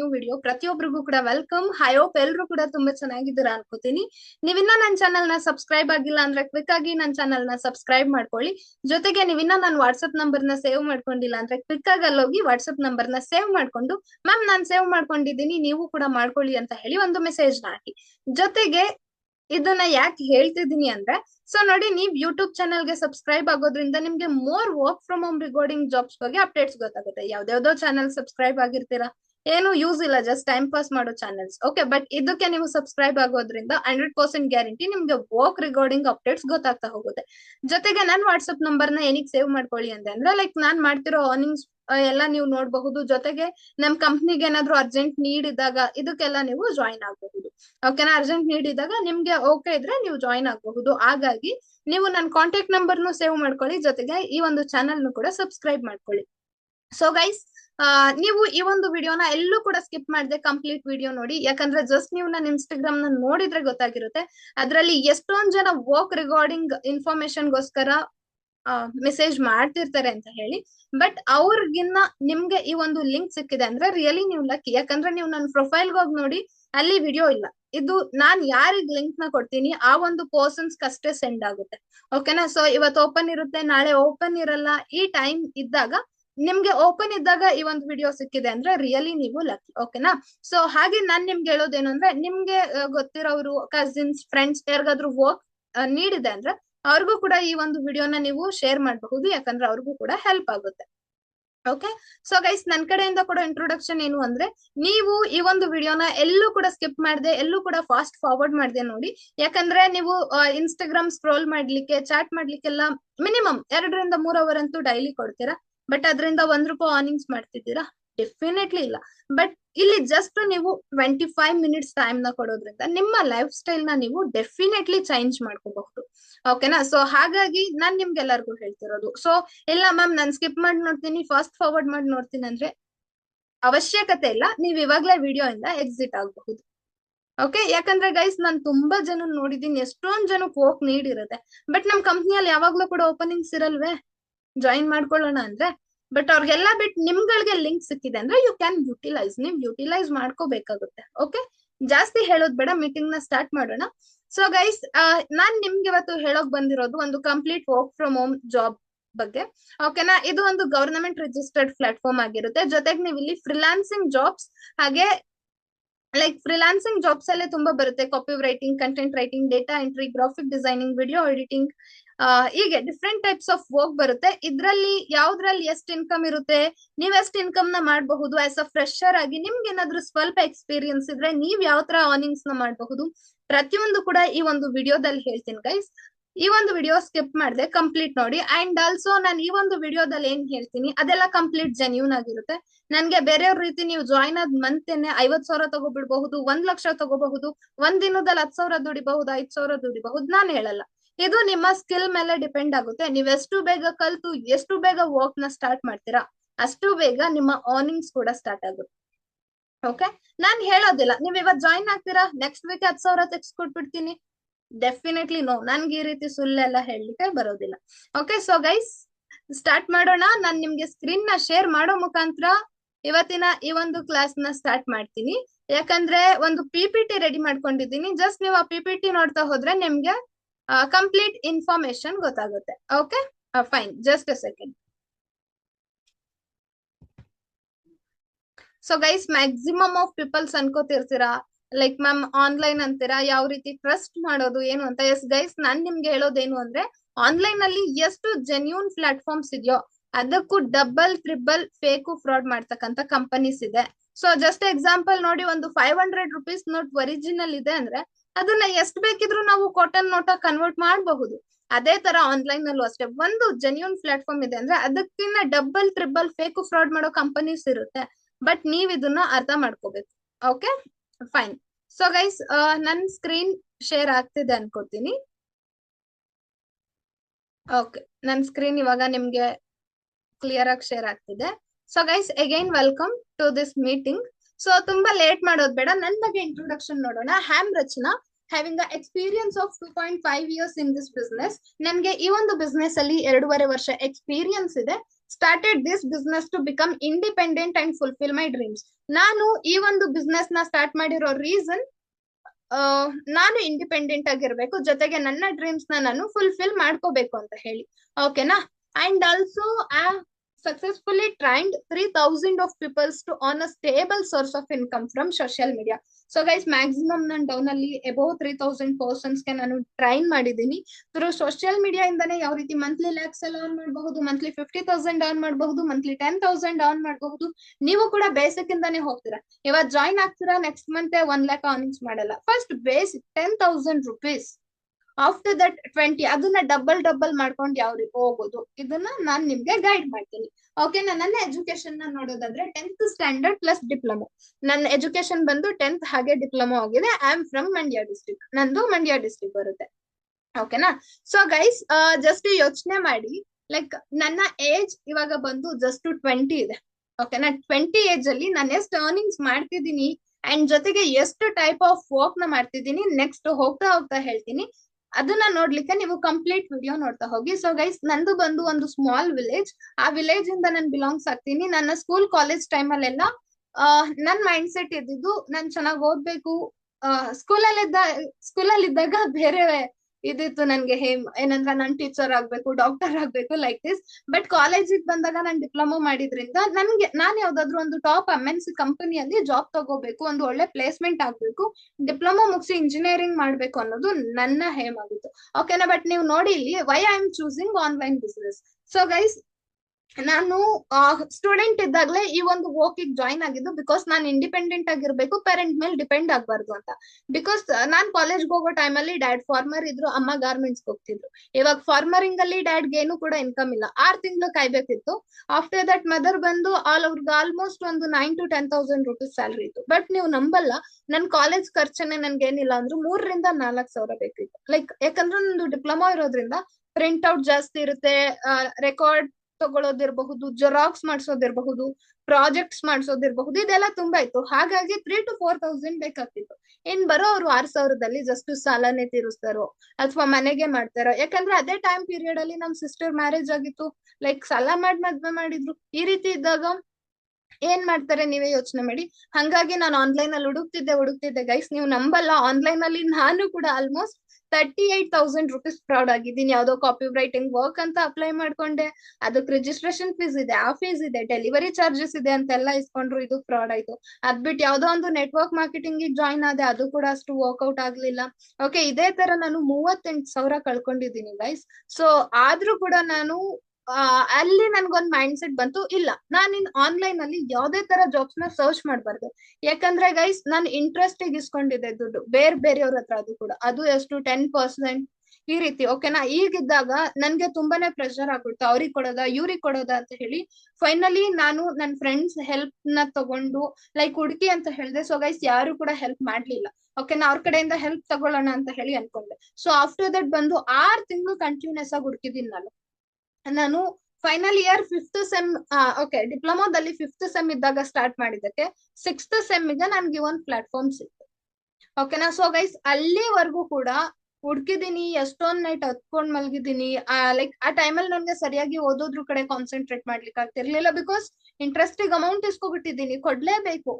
New video ಪ್ರತಿಯೊಬ್ಬರಿಗೂ ಕೂಡ welcome high hope ಎಲ್ರು ಕೂಡ ತುಂಬಾ ಚೆನ್ನಾಗಿದ್ದೀರಾ ಅನ್ಕೋತೀನಿ. ನೀವಿನ್ನ ನನ್ನ ಚಾನಲ್ನ ಸಬ್ಸ್ಕ್ರೈಬ್ ಆಗಿಲ್ಲ ಅಂದ್ರೆ ಕ್ವಿಕ್ ಆಗಿ ನನ್ನ ಚಾನಲ್ನ ಸಬ್ಸ್ಕ್ರೈಬ್ ಮಾಡ್ಕೊಳ್ಳಿ. ಜೊತೆಗೆ ನೀವಿನ್ನ ನನ್ನ ವಾಟ್ಸ್ಆಪ್ ನಂಬರ್ನ ಸೇವ್ ಮಾಡ್ಕೊಂಡಿಲ್ಲ ಅಂದ್ರೆ ಕ್ವಿಕ್ ಆಗಿ ಅಲ್ಲೋಗಿ ವಾಟ್ಸ್ಆಪ್ ನಂಬರ್ನ ಸೇವ್ ಮಾಡ್ಕೊಂಡು ಮ್ಯಾಮ್ ನಾನು ಸೇವ್ ಮಾಡ್ಕೊಂಡಿದ್ದೀನಿ, ನೀವು ಕೂಡ ಮಾಡ್ಕೊಳ್ಳಿ ಅಂತ ಹೇಳಿ ಒಂದು ಮೆಸೇಜ್ನ ಹಾಕಿ. ಜೊತೆಗೆ ಇದನ್ನ ಯಾಕೆ ಹೇಳ್ತಿದ್ದೀನಿ ಅಂದ್ರೆ ಸೊ ನೋಡಿ ನೀವ್ ಯೂಟ್ಯೂಬ್ ಚಾನಲ್ಗೆ ಸಬ್ಸ್ಕ್ರೈಬ್ ಆಗೋದ್ರಿಂದ ನಿಮ್ಗೆ more work from home regarding jobs ಬಗ್ಗೆ ಅಪ್ಡೇಟ್ಸ್ ಗೊತ್ತಾಗುತ್ತೆ. ಯಾವ್ದಾವ್ದೋ ಚಾನಲ್ ಸಬ್ಸ್ಕ್ರೈಬ್ ಆಗಿರ್ತೀರಾ? ಏನು ಯೂಸ್ ಇಲ್ಲ ಜಸ್ಟ್ ಟೈಮ್ ಪಾಸ್ ಮಾಡೋ ಚಾನೆಲ್ಸ್ ಓಕೆ ಬಟ್ ಇದಕ್ಕೆ ನೀವು ಸಬ್ಸ್ಕ್ರೈಬ್ ಆಗೋದ್ರಿಂದ ಹಂಡ್ರೆಡ್ ಪರ್ಸೆಂಟ್ ಗ್ಯಾರಂಟಿ ನಿಮ್ಗೆ ವರ್ಕ್ ರಿಗಾರ್ಡಿಂಗ್ ಅಪ್ಡೇಟ್ಸ್ ಗೊತ್ತಾಗ್ತಾ ಹೋಗುತ್ತೆ. ಜೊತೆಗೆ ನನ್ನ ವಾಟ್ಸ್ಆಪ್ ನಂಬರ್ನ ಸೇವ್ ಮಾಡ್ಕೊಳ್ಳಿ ಅಂತ ಅಂದ್ರೆ ಲೈಕ್ ನಾನ್ ಮಾಡ್ತಿರೋ ಅರ್ನಿಂಗ್ಸ್ ಎಲ್ಲ ನೀವು ನೋಡಬಹುದು. ಜೊತೆಗೆ ನಮ್ ಕಂಪ್ನಿಗೆ ಏನಾದ್ರು ಅರ್ಜೆಂಟ್ ನೀಡ್ ಇದ್ದಾಗ ಇದಕ್ಕೆಲ್ಲ ನೀವು ಜಾಯಿನ್ ಆಗಬಹುದು. ಓಕೆನಾ ಅರ್ಜೆಂಟ್ ನೀಡ್ ಇದ್ದಾಗ ನಿಮ್ಗೆ ಓಕೆ ಇದ್ರೆ ನೀವು ಜಾಯಿನ್ ಆಗಬಹುದು. ಹಾಗಾಗಿ ನೀವು ನನ್ನ ಕಾಂಟ್ಯಾಕ್ಟ್ ನಂಬರ್ನು ಸೇವ್ ಮಾಡ್ಕೊಳ್ಳಿ. ಜೊತೆಗೆ ಈ ಒಂದು ಚಾನಲ್ ಕೂಡ ಸಬ್ಸ್ಕ್ರೈಬ್ ಮಾಡ್ಕೊಳ್ಳಿ. ಸೊ ಗೈಸ್ ನೀವು ಈ ಒಂದು ವಿಡಿಯೋನ ಎಲ್ಲೂ ಕೂಡ ಸ್ಕಿಪ್ ಮಾಡದೆ ಕಂಪ್ಲೀಟ್ ವಿಡಿಯೋ ನೋಡಿ. ಯಾಕಂದ್ರೆ ಜಸ್ಟ್ ನೀವು ನನ್ನ ಇನ್ಸ್ಟಾಗ್ರಾಮ್ನ ನೋಡಿದ್ರೆ ಗೊತ್ತಾಗಿರುತ್ತೆ. ಅದರಲ್ಲಿ ಎಷ್ಟೊಂದ್ ಜನ ವರ್ಕ್ ರಿಗಾರ್ಡಿಂಗ್ ಇನ್ಫಾರ್ಮೇಶನ್ಗೋಸ್ಕರ ಮೆಸೇಜ್ ಮಾಡ್ತಿರ್ತಾರೆ ಅಂತ ಹೇಳಿ. ಬಟ್ ಅವ್ರಿಗಿನ್ನ ನಿಮ್ಗೆ ಈ ಒಂದು ಲಿಂಕ್ ಸಿಕ್ಕಿದೆ ಅಂದ್ರೆ ರಿಯಲಿ ನೀವು ಲಕ್ಕಿ ಯಾಕಂದ್ರೆ ನೀವು ನನ್ನ ಪ್ರೊಫೈಲ್ಗೆ ಹೋಗಿ ನೋಡಿ ಅಲ್ಲಿ ವಿಡಿಯೋ ಇಲ್ಲ. ಇದು ನಾನ್ ಯಾರಿಗ್ ಲಿಂಕ್ನ ಕೊಡ್ತೀನಿ, ಆ ಒಂದು ಪರ್ಸನ್ಸ್ ಅಷ್ಟೇ ಸೆಂಡ್ ಆಗುತ್ತೆ. ಓಕೆನಾ ಸೊ ಇವತ್ತು ಓಪನ್ ಇರುತ್ತೆ, ನಾಳೆ ಓಪನ್ ಇರಲ್ಲ, ಈ ಟೈಮ್ ಇದ್ದಾಗ ನಿಮ್ಗೆ ಓಪನ್ ಇದ್ದಾಗ ಈ ಒಂದು ವಿಡಿಯೋ ಸಿಕ್ಕಿದೆ ಅಂದ್ರೆ ರಿಯಲಿ ನೀವು ಲಕ್ಕಿ ಓಕೆನಾ ಸೊ ಹಾಗೆ ನಾನ್ ನಿಮ್ಗೆ ಹೇಳೋದೇನು ಅಂದ್ರೆ ನಿಮ್ಗೆ ಗೊತ್ತಿರೋರು ಕಸಿನ್ಸ್ ಫ್ರೆಂಡ್ಸ್ ಯಾರಿಗಾದ್ರೂ ವರ್ಕ್ ನೀಡಿದೆ ಅಂದ್ರೆ ಅವ್ರಿಗೂ ಕೂಡ ಈ ಒಂದು ವಿಡಿಯೋನ ನೀವು ಶೇರ್ ಮಾಡಬಹುದು, ಯಾಕಂದ್ರೆ ಅವ್ರಿಗೂ ಕೂಡ ಹೆಲ್ಪ್ ಆಗುತ್ತೆ. ಓಕೆ ಸೊ ಗೈಸ್ ನನ್ ಕಡೆಯಿಂದ ಕೂಡ ಇಂಟ್ರೊಡಕ್ಷನ್ ಏನು ಅಂದ್ರೆ ನೀವು ಈ ಒಂದು ವಿಡಿಯೋನ ಎಲ್ಲೂ ಕೂಡ ಸ್ಕಿಪ್ ಮಾಡದೆ, ಎಲ್ಲೂ ಕೂಡ ಫಾಸ್ಟ್ ಫಾರ್ವರ್ಡ್ ಮಾಡಿದೆ ನೋಡಿ. ಯಾಕಂದ್ರೆ ನೀವು ಇನ್ಸ್ಟಾಗ್ರಾಮ್ ಸ್ಕ್ರೋಲ್ ಮಾಡ್ಲಿಕ್ಕೆ ಚಾಟ್ ಮಾಡ್ಲಿಕ್ಕೆಲ್ಲ ಮಿನಿಮಮ್ ಎರಡರಿಂದ ಮೂರ್ ಅವರ್ ಅಂತೂ ಡೈಲಿ ಕೊಡ್ತೀರಾ? ಬಟ್ ಅದರಿಂದ ಒಂದ್ ರೂಪಾಯಿ ಅರ್ನಿಂಗ್ಸ್ ಮಾಡ್ತಿದ್ದೀರಾ? ಡೆಫಿನೆಟ್ಲಿ ಇಲ್ಲ. ಬಟ್ ಇಲ್ಲಿ ಜಸ್ಟ್ ನೀವು ಟ್ವೆಂಟಿ ಫೈವ್ ಮಿನಿಟ್ಸ್ ಟೈಮ್ನ ಕೊಡೋದ್ರಿಂದ ನಿಮ್ಮ ಲೈಫ್ ಸ್ಟೈಲ್ನ ನೀವು ಡೆಫಿನೆಟ್ಲಿ ಚೇಂಜ್ ಮಾಡ್ಕೋಬಹುದು. ಓಕೆನಾ ಸೊ ಹಾಗಾಗಿ ನಾನ್ ನಿಮ್ಗೆಲ್ಲರಿಗೂ ಹೇಳ್ತಿರೋದು. ಸೊ ಇಲ್ಲ ಮ್ಯಾಮ್ ನಾನ್ ಸ್ಕಿಪ್ ಮಾಡಿ ನೋಡ್ತೀನಿ ಫಾಸ್ಟ್ ಫಾರ್ವರ್ಡ್ ಮಾಡಿ ನೋಡ್ತೀನಿ ಅಂದ್ರೆ ಅವಶ್ಯಕತೆ ಇಲ್ಲ. ನೀವ್ ಇವಾಗ್ಲೇ ವಿಡಿಯೋ ಇಂದ ಎಕ್ಸಿಟ್ ಆಗಬಹುದು. ಓಕೆ ಯಾಕಂದ್ರೆ ಗೈಸ್ ನಾನ್ ತುಂಬಾ ಜನ ನೋಡಿದೀನಿ. ಎಷ್ಟೊಂದ್ ಜನಕ್ಕೆ ಹೋಗ್ ನೀಡಿರುತ್ತೆ ಬಟ್ ನಮ್ ಕಂಪ್ನಿಯಲ್ಲಿ ಯಾವಾಗ್ಲೂ ಕೂಡ ಓಪನಿಂಗ್ಸ್ ಇರಲ್ವೇ? ಜಾಯಿನ್ ಮಾಡ್ಕೊಳ್ಳೋಣ ಅಂದ್ರೆ ಬಟ್ ಅವ್ರಿಗೆಲ್ಲ ಬಿಟ್ ನಿಮ್ಗಳಿಗೆ ಲಿಂಕ್ ಸಿಕ್ಕಿದೆ ಅಂದ್ರೆ ಯು ಕ್ಯಾನ್ ಯುಟಿಲೈಸ್ ನೀವು ಯುಟಿಲೈಸ್ ಮಾಡ್ಕೋಬೇಕಾಗುತ್ತೆ ಓಕೆ ಜಾಸ್ತಿ ಹೇಳೋದ್ ಬೇಡ ಮೀಟಿಂಗ್ನ ಸ್ಟಾರ್ಟ್ ಮಾಡೋಣ. ಸೊ ಗೈಸ್ ನಾನ್ ನಿಮ್ಗೆ ಇವತ್ತು ಹೇಳೋಕ್ ಬಂದಿರೋದು ಒಂದು complete work from home job ಬಗ್ಗೆ ಓಕೆನಾ ಇದು ಒಂದು ಗವರ್ನಮೆಂಟ್ ರಿಜಿಸ್ಟರ್ಡ್ ಪ್ಲಾಟ್ಫಾರ್ಮ್ ಆಗಿರುತ್ತೆ. ಜೊತೆಗೆ ನೀವು ಇಲ್ಲಿ ಫ್ರಿಲಾನ್ಸಿಂಗ್ ಜಾಬ್ಸ್ ಹಾಗೆ ಲೈಕ್ ಫ್ರೀಲಾನ್ಸಿಂಗ್ ಜಾಬ್ಸ್ ಅಲ್ಲೇ ತುಂಬಾ ಬರುತ್ತೆ. Copy writing content writing data entry graphic designing video editing ಹೀಗೆ ಡಿಫ್ರೆಂಟ್ ಟೈಪ್ಸ್ ಆಫ್ ವರ್ಕ್ ಬರುತ್ತೆ. ಇದ್ರಲ್ಲಿ ಯಾವ್ದ್ರಲ್ಲಿ ಎಷ್ಟ್ ಇನ್ಕಮ್ ಇರುತ್ತೆ? ನೀವ್ ಎಷ್ಟ್ ಇನ್ಕಮ್ನ ಮಾಡಬಹುದು? ಆಸ್ ಅ ಫ್ರೆಶರ್ ಆಗಿ ನಿಮ್ಗೆ ಏನಾದ್ರು ಸ್ವಲ್ಪ ಎಕ್ಸ್ಪೀರಿಯನ್ಸ್ ಇದ್ರೆ ನೀವ್ ಯಾವ ತರ ಅರ್ನಿಂಗ್ಸ್ನ ಮಾಡಬಹುದು? ಪ್ರತಿಯೊಂದು ಕೂಡ ಈ ಒಂದು ವಿಡಿಯೋದಲ್ಲಿ ಹೇಳ್ತೀನಿ ಗೈಸ್ ಈ ಒಂದು ವಿಡಿಯೋ ಸ್ಕಿಪ್ ಮಾಡಿದೆ ಕಂಪ್ಲೀಟ್ ನೋಡಿ. ಅಂಡ್ ಆಲ್ಸೋ ನಾನು ಈ ಒಂದು ವಿಡಿಯೋದಲ್ಲಿ ಏನ್ ಹೇಳ್ತೀನಿ, ಅದೆಲ್ಲ ಕಂಪ್ಲೀಟ್ ಜೆನ್ಯೂನ್ ಆಗಿರುತ್ತೆ. ನನ್ಗೆ ಬೇರೆಯವ್ರ ರೀತಿ ನೀವು ಜಾಯಿನ್ ಆದ್ ಮಂತೇನೆ ಐವತ್ ಸಾವಿರ ತಗೋಬಿಡ್ಬಹುದು, ಒಂದ್ ಲಕ್ಷ ತಗೋಬಹುದು, ಒಂದ್ ದಿನದಲ್ಲಿ ಹತ್ತು ಸಾವಿರ ದುಡಿಬಹುದು, ಐದ್ ಸಾವಿರ ದುಡಿಬಹುದು, ನಾನು ಹೇಳಲ್ಲ. ಇದು ನಿಮ್ಮ ಸ್ಕಿಲ್ ಮೇಲೆ ಡಿಪೆಂಡ್ ಆಗುತ್ತೆ. ನೀವ್ ಎಷ್ಟು ಬೇಗ ಕಲ್ತು, ಎಷ್ಟು ಬೇಗ ವರ್ಕ್ನ ಸ್ಟಾರ್ಟ್ ಮಾಡ್ತೀರಾ, ಅಷ್ಟು ಬೇಗ ನಿಮ್ಮ ಅರ್ನಿಂಗ್ಸ್ ಕೂಡ ಸ್ಟಾರ್ಟ್ ಆಗುತ್ತೆ. ಓಕೆ ನಾನ್ ಹೇಳೋದಿಲ್ಲ. ನೀವ್ ಇವತ್ ಜಾಯಿನ್ ಆಗ್ತೀರಾ? ನೆಕ್ಸ್ಟ್ ವೀಕ್ ಹತ್ತು ಸಾವಿರ ತೆಗ್ಸ್ ಕೊಟ್ಬಿಡ್ತೀನಿ. ಡೆಫಿನೆಟ್ಲಿ ನೋ ನನ್ಗೆ ಈ ರೀತಿ ಸುಳ್ಳೆಲ್ಲ ಹೇಳಲಿಕ್ಕೆ ಬರೋದಿಲ್ಲ. ಓಕೆ ಸೊ ಗೈಸ್ ಸ್ಟಾರ್ಟ್ ಮಾಡೋಣ. ನಾನ್ ನಿಮ್ಗೆ ಸ್ಕ್ರೀನ್ನ ಶೇರ್ ಮಾಡೋ ಮುಖಾಂತರ ಇವತ್ತಿನ ಈ ಒಂದು ಕ್ಲಾಸ್ನ ಸ್ಟಾರ್ಟ್ ಮಾಡ್ತೀನಿ. ಯಾಕಂದ್ರೆ ಒಂದು ಪಿ ಪಿ ಟಿ ರೆಡಿ ಮಾಡ್ಕೊಂಡಿದ್ದೀನಿ. ಜಸ್ಟ್ ನೀವು ಆ ಪಿ ಪಿ ಟಿ ನೋಡ್ತಾ ಹೋದ್ರೆ ನಿಮ್ಗೆ ಕಂಪ್ಲೀಟ್ ಇನ್ಫಾರ್ಮೇಶನ್ ಗೊತ್ತಾಗುತ್ತೆ. Okay fine just a second so guys maximum of peoples ಅನ್ಕೋತಿರ್ತೀರಾ? Like ma'am online ಅಂತೀರಾ? ಯಾವ ರೀತಿ ಟ್ರಸ್ಟ್ ಮಾಡೋದು ಏನು ಅಂತ? ಎಸ್ ಗೈಸ್ ನಾನ್ ನಿಮ್ಗೆ ಹೇಳೋದೇನು ಅಂದ್ರೆ ಆನ್ಲೈನ್ ಅಲ್ಲಿ ಎಷ್ಟು ಜೆನ್ಯೂನ್ ಪ್ಲಾಟ್ಫಾರ್ಮ್ಸ್ ಇದೆಯೋ, ಅದಕ್ಕೂ ಡಬಲ್ ಟ್ರಿಬಲ್ ಫೇಕು ಫ್ರಾಡ್ ಮಾಡ್ತಕ್ಕಂತ ಕಂಪನೀಸ್ ಇದೆ. ಸೊ ಜಸ್ಟ್ ಎಕ್ಸಾಂಪಲ್ ನೋಡಿ, ಒಂದು five hundred rupees note original ಇದೆ ಅಂದ್ರೆ ಅದನ್ನ ಎಷ್ಟ್ ಬೇಕಿದ್ರು ನಾವು ಕಾಟನ್ ನೋಟ ಕನ್ವರ್ಟ್ ಮಾಡಬಹುದು. ಅದೇ ತರ ಆನ್ಲೈನ್ ನಲ್ಲೂ ಅಷ್ಟೇ. ಒಂದು ಜೆನ್ಯೂನ್ ಪ್ಲಾಟ್ಫಾರ್ಮ್ ಇದೆ ಅಂದ್ರೆ ಅದಕ್ಕಿಂತ ಡಬಲ್ ಟ್ರಿಬಲ್ ಫೇಕ್ ಫ್ರಾಡ್ ಮಾಡೋ ಕಂಪನೀಸ್ ಇರುತ್ತೆ. ಬಟ್ ನೀವ್ ಇದನ್ನ ಅರ್ಥ ಮಾಡ್ಕೋಬೇಕು. ಓಕೆ ಫೈನ್ ಸೊ ಗೈಸ್ ನನ್ ಸ್ಕ್ರೀನ್ ಶೇರ್ ಆಗ್ತಿದೆ ಅನ್ಕೋತೀನಿ. ಓಕೆ ನನ್ ಸ್ಕ್ರೀನ್ ಇವಾಗ ನಿಮ್ಗೆ ಕ್ಲಿಯರ್ ಆಗಿ ಶೇರ್ ಆಗ್ತಿದೆ. So guys again welcome to this meeting so ತುಂಬಾ ಲೇಟ್ ಮಾಡೋದ್ ಬೇಡ. ನನ್ ಬಗ್ಗೆ ಇಂಟ್ರೊಡಕ್ಷನ್ ನೋಡೋಣ. Ham Rachana having a experience of two point five years in this business ನನ್ಗೆ ಈ ಒಂದು ಬಿಸ್ನೆಸ್ ಅಲ್ಲಿ ಎರಡೂವರೆ ವರ್ಷ ಎಕ್ಸ್ಪೀರಿಯನ್ಸ್ ಇದೆ. Started this business to become independent and fulfil my dreams ನಾನು ಈ ಒಂದು ಬಿಸ್ನೆಸ್ನ ಸ್ಟಾರ್ಟ್ ಮಾಡಿರೋ ರೀಸನ್ ನಾನು ಇಂಡಿಪೆಂಡೆಂಟ್ ಆಗಿರ್ಬೇಕು. ಜೊತೆಗೆ ನನ್ನ ಡ್ರೀಮ್ಸ್ನ ನಾನು ಫುಲ್ಫಿಲ್ ಮಾಡ್ಕೋಬೇಕು ಅಂತ ಹೇಳಿ. ಓಕೆನಾ and also I successfully trained three thousand of peoples to earn a stable income from social media so guys maximum ನಾನು ಡೌನ್ ಅಲ್ಲಿ ಎಬೋವ್ ತ್ರೀ ತೌಸಂಡ್ ಪರ್ಸನ್ಸ್ಗೆ ನಾನು ಟ್ರೈನ್ ಮಾಡಿದ್ದೀನಿ. ಥ್ರೂ ಸೋಷಿಯಲ್ ಮೀಡಿಯಾ ಯಾವ ರೀತಿ ಮಂತ್ಲಿ ಲ್ಯಾಕ್ಸ್ ಎಲ್ಲ ಆನ್ ಮಾಡಬಹುದು ಮಂತ್ಲಿ ಫಿಫ್ಟಿ ತೌಸಂಡ್ ಆನ್ ಮಾಡಬಹುದು ಮಂತ್ಲಿ ಟೆನ್ ತೌಸಂಡ್ ಆನ್ ಮಾಡಬಹುದು. ನೀವು ಕೂಡ ಬೇಸಿಕ್ ಇಂದಾನೆ ಹೋಗ್ತೀರಾ. ಇವಾಗ ಜಾಯಿನ್ ಆಗ್ತೀರಾ next month one lakh earnings ಮಾಡಲ್ಲ. First basic ten thousand rupees after that twenty ಅದನ್ನ ಡಬಲ್ ಡಬಲ್ ಮಾಡ್ಕೊಂಡು ಯಾವ ಹೋಗೋದು? ಇದನ್ನ ನಾನ್ ನಿಮ್ಗೆ ಗೈಡ್ ಮಾಡ್ತೀನಿ. ಓಕೆ ನನ್ನ ಎಜುಕೇಶನ್ನ ನೋಡೋದಾದ್ರೆ ಟೆಂತ್ ಸ್ಟ್ಯಾಂಡರ್ಡ್ ಪ್ಲಸ್ ಡಿಪ್ಲೊಮಾ ನನ್ನ ಎಜುಕೇಶನ್ ಬಂದು ಟೆಂತ್ ಹಾಗೆ ಡಿಪ್ಲೊಮಾ ಆಗಿದೆ. I am from Mandya district ನಂದು ಮಂಡ್ಯ ಡಿಸ್ಟ್ರಿಕ್ಟ್ ಬರುತ್ತೆ. ಓಕೆನಾ ಸೊ ಗೈಸ್ ಜಸ್ಟ್ ಯೋಚನೆ ಮಾಡಿ. ಲೈಕ್ ನನ್ನ ಏಜ್ ಇವಾಗ ಬಂದು ಜಸ್ಟ್ ಟ್ವೆಂಟಿ ಇದೆ. ಓಕೆನಾ ಟ್ವೆಂಟಿ ಏಜ್ ಅಲ್ಲಿ ನಾನು ಎಷ್ಟು ಅರ್ನಿಂಗ್ಸ್ ಮಾಡ್ತಿದ್ದೀನಿ? ಅಂಡ್ ಜೊತೆಗೆ ಎಷ್ಟು ಟೈಪ್ ಆಫ್ ವರ್ಕ್ನ ಮಾಡ್ತಿದ್ದೀನಿ? ನೆಕ್ಸ್ಟ್ ಹೋಗ್ತಾ ಹೋಗ್ತಾ ಹೇಳ್ತೀನಿ. ಅದನ್ನ ನೋಡ್ಲಿಕ್ಕೆ ನೀವು ಕಂಪ್ಲೀಟ್ ವಿಡಿಯೋ ನೋಡ್ತಾ ಹೋಗಿ. ಸೊ ಗೈಸ್ ನಂದು ಬಂದು ಒಂದು ಸ್ಮಾಲ್ ವಿಲೇಜ್ ಆ ವಿಲೇಜ್ ಇಂದ ನಾನು ಬಿಲಾಂಗ್ಸ್ ಆಗ್ತೀನಿ. ನನ್ನ ಸ್ಕೂಲ್ ಕಾಲೇಜ್ ಟೈಮ್ ಅಲ್ಲೆಲ್ಲ ನನ್ ಮೈಂಡ್ ಸೆಟ್ ಇದ್ದಿದ್ದು ನಾನ್ ಚೆನ್ನಾಗಿ ಓದ್ಬೇಕು. ಸ್ಕೂಲಲ್ಲಿ ಇದ್ದ ಸ್ಕೂಲಲ್ಲಿ ಇದ್ದಾಗ ಬೇರೆ ಇದಿತ್ತು ನನ್ಗೆ ಹೇಮ್, ಏನಂದ್ರ ನಾನ್ ಟೀಚರ್ ಆಗ್ಬೇಕು ಡಾಕ್ಟರ್ ಆಗ್ಬೇಕು ಲೈಕ್ ದಿಸ್ ಬಟ್ ಕಾಲೇಜಿಗೆ ಬಂದಾಗ ನಾನ್ ಡಿಪ್ಲೊಮಾ ಮಾಡಿದ್ರಿಂದ ನನ್ಗೆ, ನಾನ್ ಯಾವ್ದಾದ್ರು ಒಂದು ಟಾಪ್ ಎಂ ಎನ್ ಕಂಪನಿಯಲ್ಲಿ ಜಾಬ್ ತಗೋಬೇಕು, ಒಂದು ಒಳ್ಳೆ ಪ್ಲೇಸ್ಮೆಂಟ್ ಆಗ್ಬೇಕು ಡಿಪ್ಲೊಮಾ ಮುಗಿಸಿ ಇಂಜಿನಿಯರಿಂಗ್ ಮಾಡ್ಬೇಕು ಅನ್ನೋದು ನನ್ನ ಹೇಮ್ ಆಗಿತ್ತು ಓಕೆನಾ ಬಟ್ ನೀವು ನೋಡಿ ಇಲ್ಲಿ why I am choosing online business so guys ನಾನು ಸ್ಟೂಡೆಂಟ್ ಇದ್ದಾಗಲೇ ಈ ಒಂದು ವರ್ಕಿಗೆ ಜಾಯಿನ್ ಆಗಿದ್ದು ಬಿಕಾಸ್ ನಾನು ಇಂಡಿಪೆಂಡೆಂಟ್ ಆಗಿರ್ಬೇಕು ಪೇರೆಂಟ್ ಮೇಲೆ ಡಿಪೆಂಡ್ ಆಗ್ಬಾರ್ದು ಅಂತ. ಬಿಕಾಸ್ ನಾನ್ ಕಾಲೇಜ್ಗೆ ಹೋಗೋ ಟೈಮಲ್ಲಿ ಡ್ಯಾಡ್ ಫಾರ್ಮರ್ ಇದ್ರು, ಅಮ್ಮ ಗಾರ್ಮೆಂಟ್ಸ್ ಹೋಗ್ತಿದ್ರು ಇವಾಗ ಫಾರ್ಮರಿಂಗ್ ಅಲ್ಲಿ ಡ್ಯಾಡ್ಗೆ ಏನು ಕೂಡ ಇನ್ಕಮ್ ಇಲ್ಲ. ಆರ್ ತಿಂಗಳು ಕಾಯ್ಬೇಕಿತ್ತು. ಆಫ್ಟರ್ ದಟ್ ಮದರ್ ಬಂದು ಆಲ್ ಅವ್ರಿಗೆ ಆಲ್ಮೋಸ್ಟ್ ಒಂದು nine to ten thousand rupees salary ಇತ್ತು. ಬಟ್ ನೀವು ನಂಬಲ್ಲ, ನನ್ ಕಾಲೇಜ್ ಖರ್ಚನೆ ನನ್ಗೆ ಏನಿಲ್ಲ ಅಂದ್ರು ಮೂರರಿಂದ ನಾಲ್ಕ್ ಸಾವಿರ ಬೇಕಿತ್ತು. ಲೈಕ್ ಯಾಕಂದ್ರೆ ನಂದು ಡಿಪ್ಲೊಮಾ ಇರೋದ್ರಿಂದ ಪ್ರಿಂಟ್ ಔಟ್ ಜಾಸ್ತಿ ಇರುತ್ತೆ ರೆಕಾರ್ಡ್ ತಗೊಳ್ಳೋದಿರಬಹುದು ಜೆರಾಕ್ಸ್ ಮಾಡಿಸೋದಿರಬಹುದು ಪ್ರಾಜೆಕ್ಟ್ಸ್ ಮಾಡಿಸೋದಿರಬಹುದು, ಇದೆಲ್ಲ ತುಂಬಾ ಇತ್ತು. ಹಾಗಾಗಿ ತ್ರೀ ಟು ಫೋರ್ ತೌಸಂಡ್ ಬೇಕಾಗ್ತಿತ್ತು. ಇನ್ ಬರೋ ಅವ್ರು ಆರ್ ಸಾವಿರದಲ್ಲಿ ಜಸ್ಟ್ ಸಾಲನೇ ತೀರಿಸ್ತಾರೋ ಅಥವಾ ಮನೆಗೆ ಮಾಡ್ತಾರೋ. ಯಾಕಂದ್ರೆ ಅದೇ ಟೈಮ್ ಪೀರಿಯಡ್ ಅಲ್ಲಿ ನಮ್ ಸಿಸ್ಟರ್ ಮ್ಯಾರೇಜ್ ಆಗಿತ್ತು. ಲೈಕ್ ಸಾಲ ಮಾಡಿ ಮದ್ವೆ ಮಾಡಿದ್ರು. ಈ ರೀತಿ ಇದ್ದಾಗ ಏನ್ ಮಾಡ್ತಾರೆ ನೀವೇ ಯೋಚನೆ ಮಾಡಿ. ಹಂಗಾಗಿ ನಾನು ಆನ್ಲೈನ್ ಅಲ್ಲಿ ಹುಡುಕ್ತಿದ್ದೆ ಹುಡುಕ್ತಿದ್ದೆ. ಗೈಸ್ ನೀವು ನಂಬಲ್ಲ. ಆನ್ಲೈನ್ ಅಲ್ಲಿ ನಾನು ಕೂಡ almost thirty eight thousand rupees fraud ಆಗಿದ್ದೀನಿ. ಯಾವ್ದೋ ಕಾಪಿ ರೈಟಿಂಗ್ ವರ್ಕ್ ಅಂತ ಅಪ್ಲೈ ಮಾಡ್ಕೊಂಡೆ. ಅದಕ್ಕೆ ರಿಜಿಸ್ಟ್ರೇಷನ್ ಫೀಸ್ ಇದೆ, ಆ ಫೀಸ್ ಇದೆ ಡೆಲಿವರಿ ಚಾರ್ಜಸ್ ಇದೆ ಅಂತೆಲ್ಲ ಇಸ್ಕೊಂಡ್ರು ಇದು ಫ್ರಾಡ್ ಆಯ್ತು. ಅದ್ಬಿಟ್ಟು ಯಾವ್ದೋ ಒಂದು ನೆಟ್ವರ್ಕ್ ಮಾರ್ಕೆಟಿಂಗ್ ಜಾಯ್ನ್ ಆದೆ, ಅದು ಕೂಡ ಅಷ್ಟು ವರ್ಕ್ಔಟ್ ಆಗ್ಲಿಲ್ಲ. ಓಕೆ ಇದೇ ತರ ನಾನು ಮೂವತ್ತೆಂಟು ಸಾವಿರ ಕಳ್ಕೊಂಡಿದ್ದೀನಿ ಗೈಸ್ ಸೊ ಆದ್ರೂ ಕೂಡ ನಾನು ಅಲ್ಲಿ ನನ್ಗೊಂದ್ ಮೈಂಡ್ ಸೆಟ್ ಬಂತು. ಇಲ್ಲ, ನಾನು ಇನ್ ಆನ್ಲೈನ್ ಅಲ್ಲಿ ಯಾವ್ದೇ ತರ ಜಾಬ್ಸ್ನ ಸರ್ಚ್ ಮಾಡ್ಬಾರ್ದು. ಯಾಕಂದ್ರೆ ಗೈಸ್ ನಾನು ಇಂಟ್ರೆಸ್ಟ್ ಇಸ್ಕೊಂಡಿದ್ದೆ ದುಡ್ಡು. ಬೇರೆ ಬೇರೆಯವ್ರ ಹತ್ರ ಅದು ಕೂಡ. ಅದು ಎಷ್ಟು? ಟೆನ್ ಪರ್ಸೆಂಟ್ ಈ ರೀತಿ ಓಕೆನಾ ಈಗಿದ್ದಾಗ ನನ್ಗೆ ತುಂಬಾನೇ ಪ್ರೆಷರ್ ಆಗ್ಬಿಡ್ತು. ಅವ್ರಿಗೆ ಕೊಡೋದ? ಇವ್ರಿಗೆ ಕೊಡೋದ ಅಂತ ಹೇಳಿ. ಫೈನಲಿ ನಾನು ನನ್ನ ಫ್ರೆಂಡ್ಸ್ ಹೆಲ್ಪ್ನ ತಗೊಂಡು ಲೈಕ್ ಹುಡುಕಿ ಅಂತ ಹೇಳಿದೆ. ಸೊ ಗೈಸ್ ಯಾರು ಕೂಡ ಹೆಲ್ಪ್ ಮಾಡ್ಲಿಲ್ಲ. ಓಕೆನಾ ಅವ್ರ ಕಡೆಯಿಂದ ಹೆಲ್ಪ್ ತಗೊಳ್ಳೋಣ ಅಂತ ಹೇಳಿ ಅನ್ಕೊಂಡೆ. ಸೊ ಆಫ್ಟರ್ ದಟ್ ಬಂದು ಆರ್ ತಿಂಗಳು ಕಂಟಿನ್ಯೂಸ್ ಆಗಿ ಹುಡುಕಿದೀನಿ ನಾನು. ನಾನು final year fifth sem okay ಡಿಪ್ಲೊಮಾದಲ್ಲಿ fifth sem ಇದ್ದಾಗ ಸ್ಟಾರ್ಟ್ ಮಾಡಿದಕ್ಕೆ ಸಿಕ್ಸ್ತ್ ಸೆಮ್ಗೆ ನನ್ಗೆ ಒಂದ್ ಪ್ಲಾಟ್ಫಾರ್ಮ್ ಸಿಕ್ತು. ಓಕೆನಾ ಸೊ ಗೈಸ್ ಅಲ್ಲಿವರೆಗೂ ಕೂಡ ಹುಡ್ಕಿದೀನಿ, ಎಷ್ಟೊಂದ್ ನೈಟ್ ಹತ್ಕೊಂಡ್ ಮಲ್ಗಿದೀನಿ ಲೈಕ್ ಆ ಟೈಮಲ್ಲಿ ನನ್ಗೆ ಸರಿಯಾಗಿ ಓದೋದ್ರ ಕಡೆ ಕಾನ್ಸಂಟ್ರೇಟ್ ಮಾಡ್ಲಿಕ್ಕೆ ಆಗ್ತಿರ್ಲಿಲ್ಲ ಬಿಕಾಸ್ ಇಂಟ್ರೆಸ್ಟಿಗೆ ಅಮೌಂಟ್ ಇಸ್ಕೊಬಿಟ್ಟಿದ್ದೀನಿ ಕೊಡ್ಲೇಬೇಕು.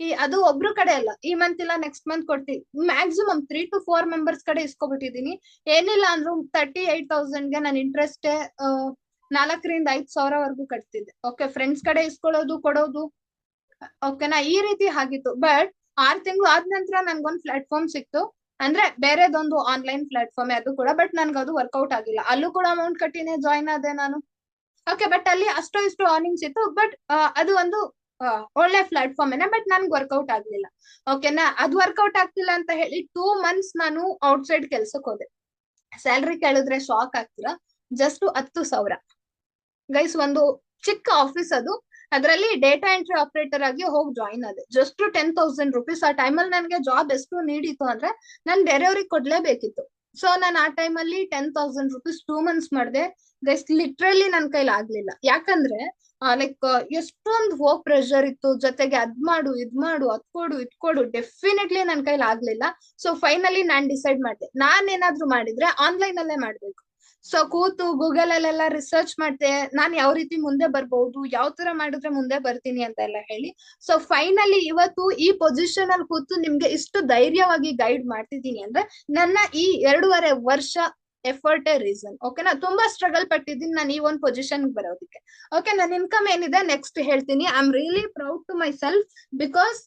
ಈ ಅದು ಒಬ್ರು ಕಡೆ ಅಲ್ಲ, ಈ ಮಂತ್ ಇಲ್ಲ ನೆಕ್ಸ್ಟ್ ಮಂತ್ ಕೊಡ್ತೀವಿ maximum three to four members ಕಡೆ ಇಸ್ಕೊಬಿಟ್ಟಿದೀನಿ. ಏನಿಲ್ಲ ಅಂದ್ರು ತರ್ಟಿ ಏಟ್ ತೌಸಂಡ್ಗೆ ನಾನು ಇಂಟ್ರೆಸ್ಟ್ ನಾಲ್ಕರಿಂದ ಐದ್ ಸಾವಿರವರೆಗೂ ಕಟ್ತಿದ್ದೆ. ಓಕೆ ಫ್ರೆಂಡ್ಸ್ ಕಡೆ ಇಸ್ಕೊಳ್ಳೋದು, ಕೊಡೋದು ಓಕೆನಾ ಈ ರೀತಿ ಆಗಿತ್ತು. ಬಟ್ ಆರ್ ತಿಂಗಳು ಆದ ನಂತರ ನನ್ಗೊಂದು ಪ್ಲಾಟ್ಫಾರ್ಮ್ ಸಿಕ್ತು. ಅಂದ್ರೆ ಬೇರೆದೊಂದು ಆನ್ಲೈನ್ ಪ್ಲಾಟ್ಫಾರ್ಮ್ ಅದು ಕೂಡ ಬಟ್ ನನ್ಗೆ ಅದು ವರ್ಕೌಟ್ ಆಗಿಲ್ಲ. ಅಲ್ಲೂ ಕೂಡ ಅಮೌಂಟ್ ಕಟ್ಟಿನೇ ಜಾಯ್ನ್ ಆದೆ ನಾನು. ಓಕೆ ಬಟ್ ಅಲ್ಲಿ ಅಷ್ಟೋ ಇಷ್ಟು ಅರ್ನಿಂಗ್ಸ್ ಇತ್ತು. ಬಟ್ ಅದು ಒಂದು ಒಳ್ಳೆ ಪ್ಲಾಟ್ಫಾರ್ಮ್ ಏನ ಬಟ್ ನನ್ಗೆ ವರ್ಕೌಟ್ ಆಗ್ಲಿಲ್ಲ. ಓಕೆನಾ ಅದು ವರ್ಕೌಟ್ ಆಗ್ತಿಲ್ಲ ಅಂತ ಹೇಳಿ ಟೂ ಮಂತ್ಸ್ ನಾನು ಔಟ್ಸೈಡ್ ಕೆಲ್ಸಕ್ಕೆ ಹೋದೆ. ಸ್ಯಾಲ್ರಿ ಕೇಳಿದ್ರೆ ಶಾಕ್ ಆಗ್ತಿರ? ಜಸ್ಟ್ ಹತ್ತು ಸಾವಿರ. ಗೈಸ್ ಒಂದು ಚಿಕ್ಕ ಆಫೀಸ್ ಅದು. ಅದರಲ್ಲಿ ಡೇಟಾ ಎಂಟ್ರಿ ಆಪರೇಟರ್ ಆಗಿ ಹೋಗಿ ಜಾಯಿನ್ ಆದೆ. ಜಸ್ಟ್ ಟೆನ್ ತೌಸಂಡ್ ರುಪೀಸ್ ಆ ಟೈಮಲ್ಲಿ ನನಗೆ ಜಾಬ್ ಎಷ್ಟು ನೀಡಿತ್ತು ಅಂದ್ರೆ ನಾನು ಬೇರೆಯವ್ರಿಗೆ ಕೊಡ್ಲೇಬೇಕಿತ್ತು. ಸೊ ನಾನು ಆ ಟೈಮಲ್ಲಿ ten thousand rupees two months ಮಾಡಿದೆ. ಗೈಸ್ ಲಿಟ್ರಲಿ ನನ್ ಕೈಲಿ ಆಗ್ಲಿಲ್ಲ. ಯಾಕಂದ್ರೆ ಲೈಕ್ ಎಷ್ಟೊಂದು ವರ್ಕ್ ಪ್ರೆಷರ್ ಇತ್ತು, ಜೊತೆಗೆ ಅದ್ ಮಾಡು, ಇದ್ ಮಾಡು, ಅದ್ ಕೊಡು, ಇದ್ ಕೊಡು ಡೆಫಿನೆಟ್ಲಿ ನನ್ ಕೈಲಿ ಆಗ್ಲಿಲ್ಲ. ಸೊ ಫೈನಲಿ ನಾನ್ ಡಿಸೈಡ್ ಮಾಡಿದೆ. ನಾನ್ ಏನಾದ್ರು ಮಾಡಿದ್ರೆ ಆನ್ಲೈನ್ ಅಲ್ಲೇ ಮಾಡ್ಬೇಕು. ಸೊ ಕೂತು ಗೂಗಲ್ ಅಲ್ಲೆಲ್ಲ ರಿಸರ್ಚ್ ಮಾಡ್ದೆ, ನಾನ್ ಯಾವ ರೀತಿ ಮುಂದೆ ಬರ್ಬಹುದು ಯಾವ ತರ ಮಾಡಿದ್ರೆ ಮುಂದೆ ಬರ್ತೀನಿ ಅಂತ ಎಲ್ಲ ಹೇಳಿ. ಸೊ ಫೈನಲಿ ಇವತ್ತು ಈ ಪೊಸಿಷನ್ ಅಲ್ಲಿ ಕೂತು ನಿಮ್ಗೆ ಇಷ್ಟು ಧೈರ್ಯವಾಗಿ ಗೈಡ್ ಮಾಡ್ತಿದ್ದೀನಿ ಅಂದ್ರೆ, ನನ್ನ ಈ ಎರಡೂವರೆ ವರ್ಷ ಎಫರ್ಟ್ ರೀಸನ್ ಓಕೆನಾ ತುಂಬಾ ಸ್ಟ್ರಗಲ್ ಪಟ್ಟಿದ್ದೀನಿ. ನಾನು ಈ ಒಂದು ಪೊಸಿಷನ್ ಬರೋದಕ್ಕೆ. ಓಕೆ ನನ್ನ ಇನ್ಕಮ್ ಏನಿದೆ ನೆಕ್ಸ್ಟ್ ಹೇಳ್ತೀನಿ. I am really proud to myself because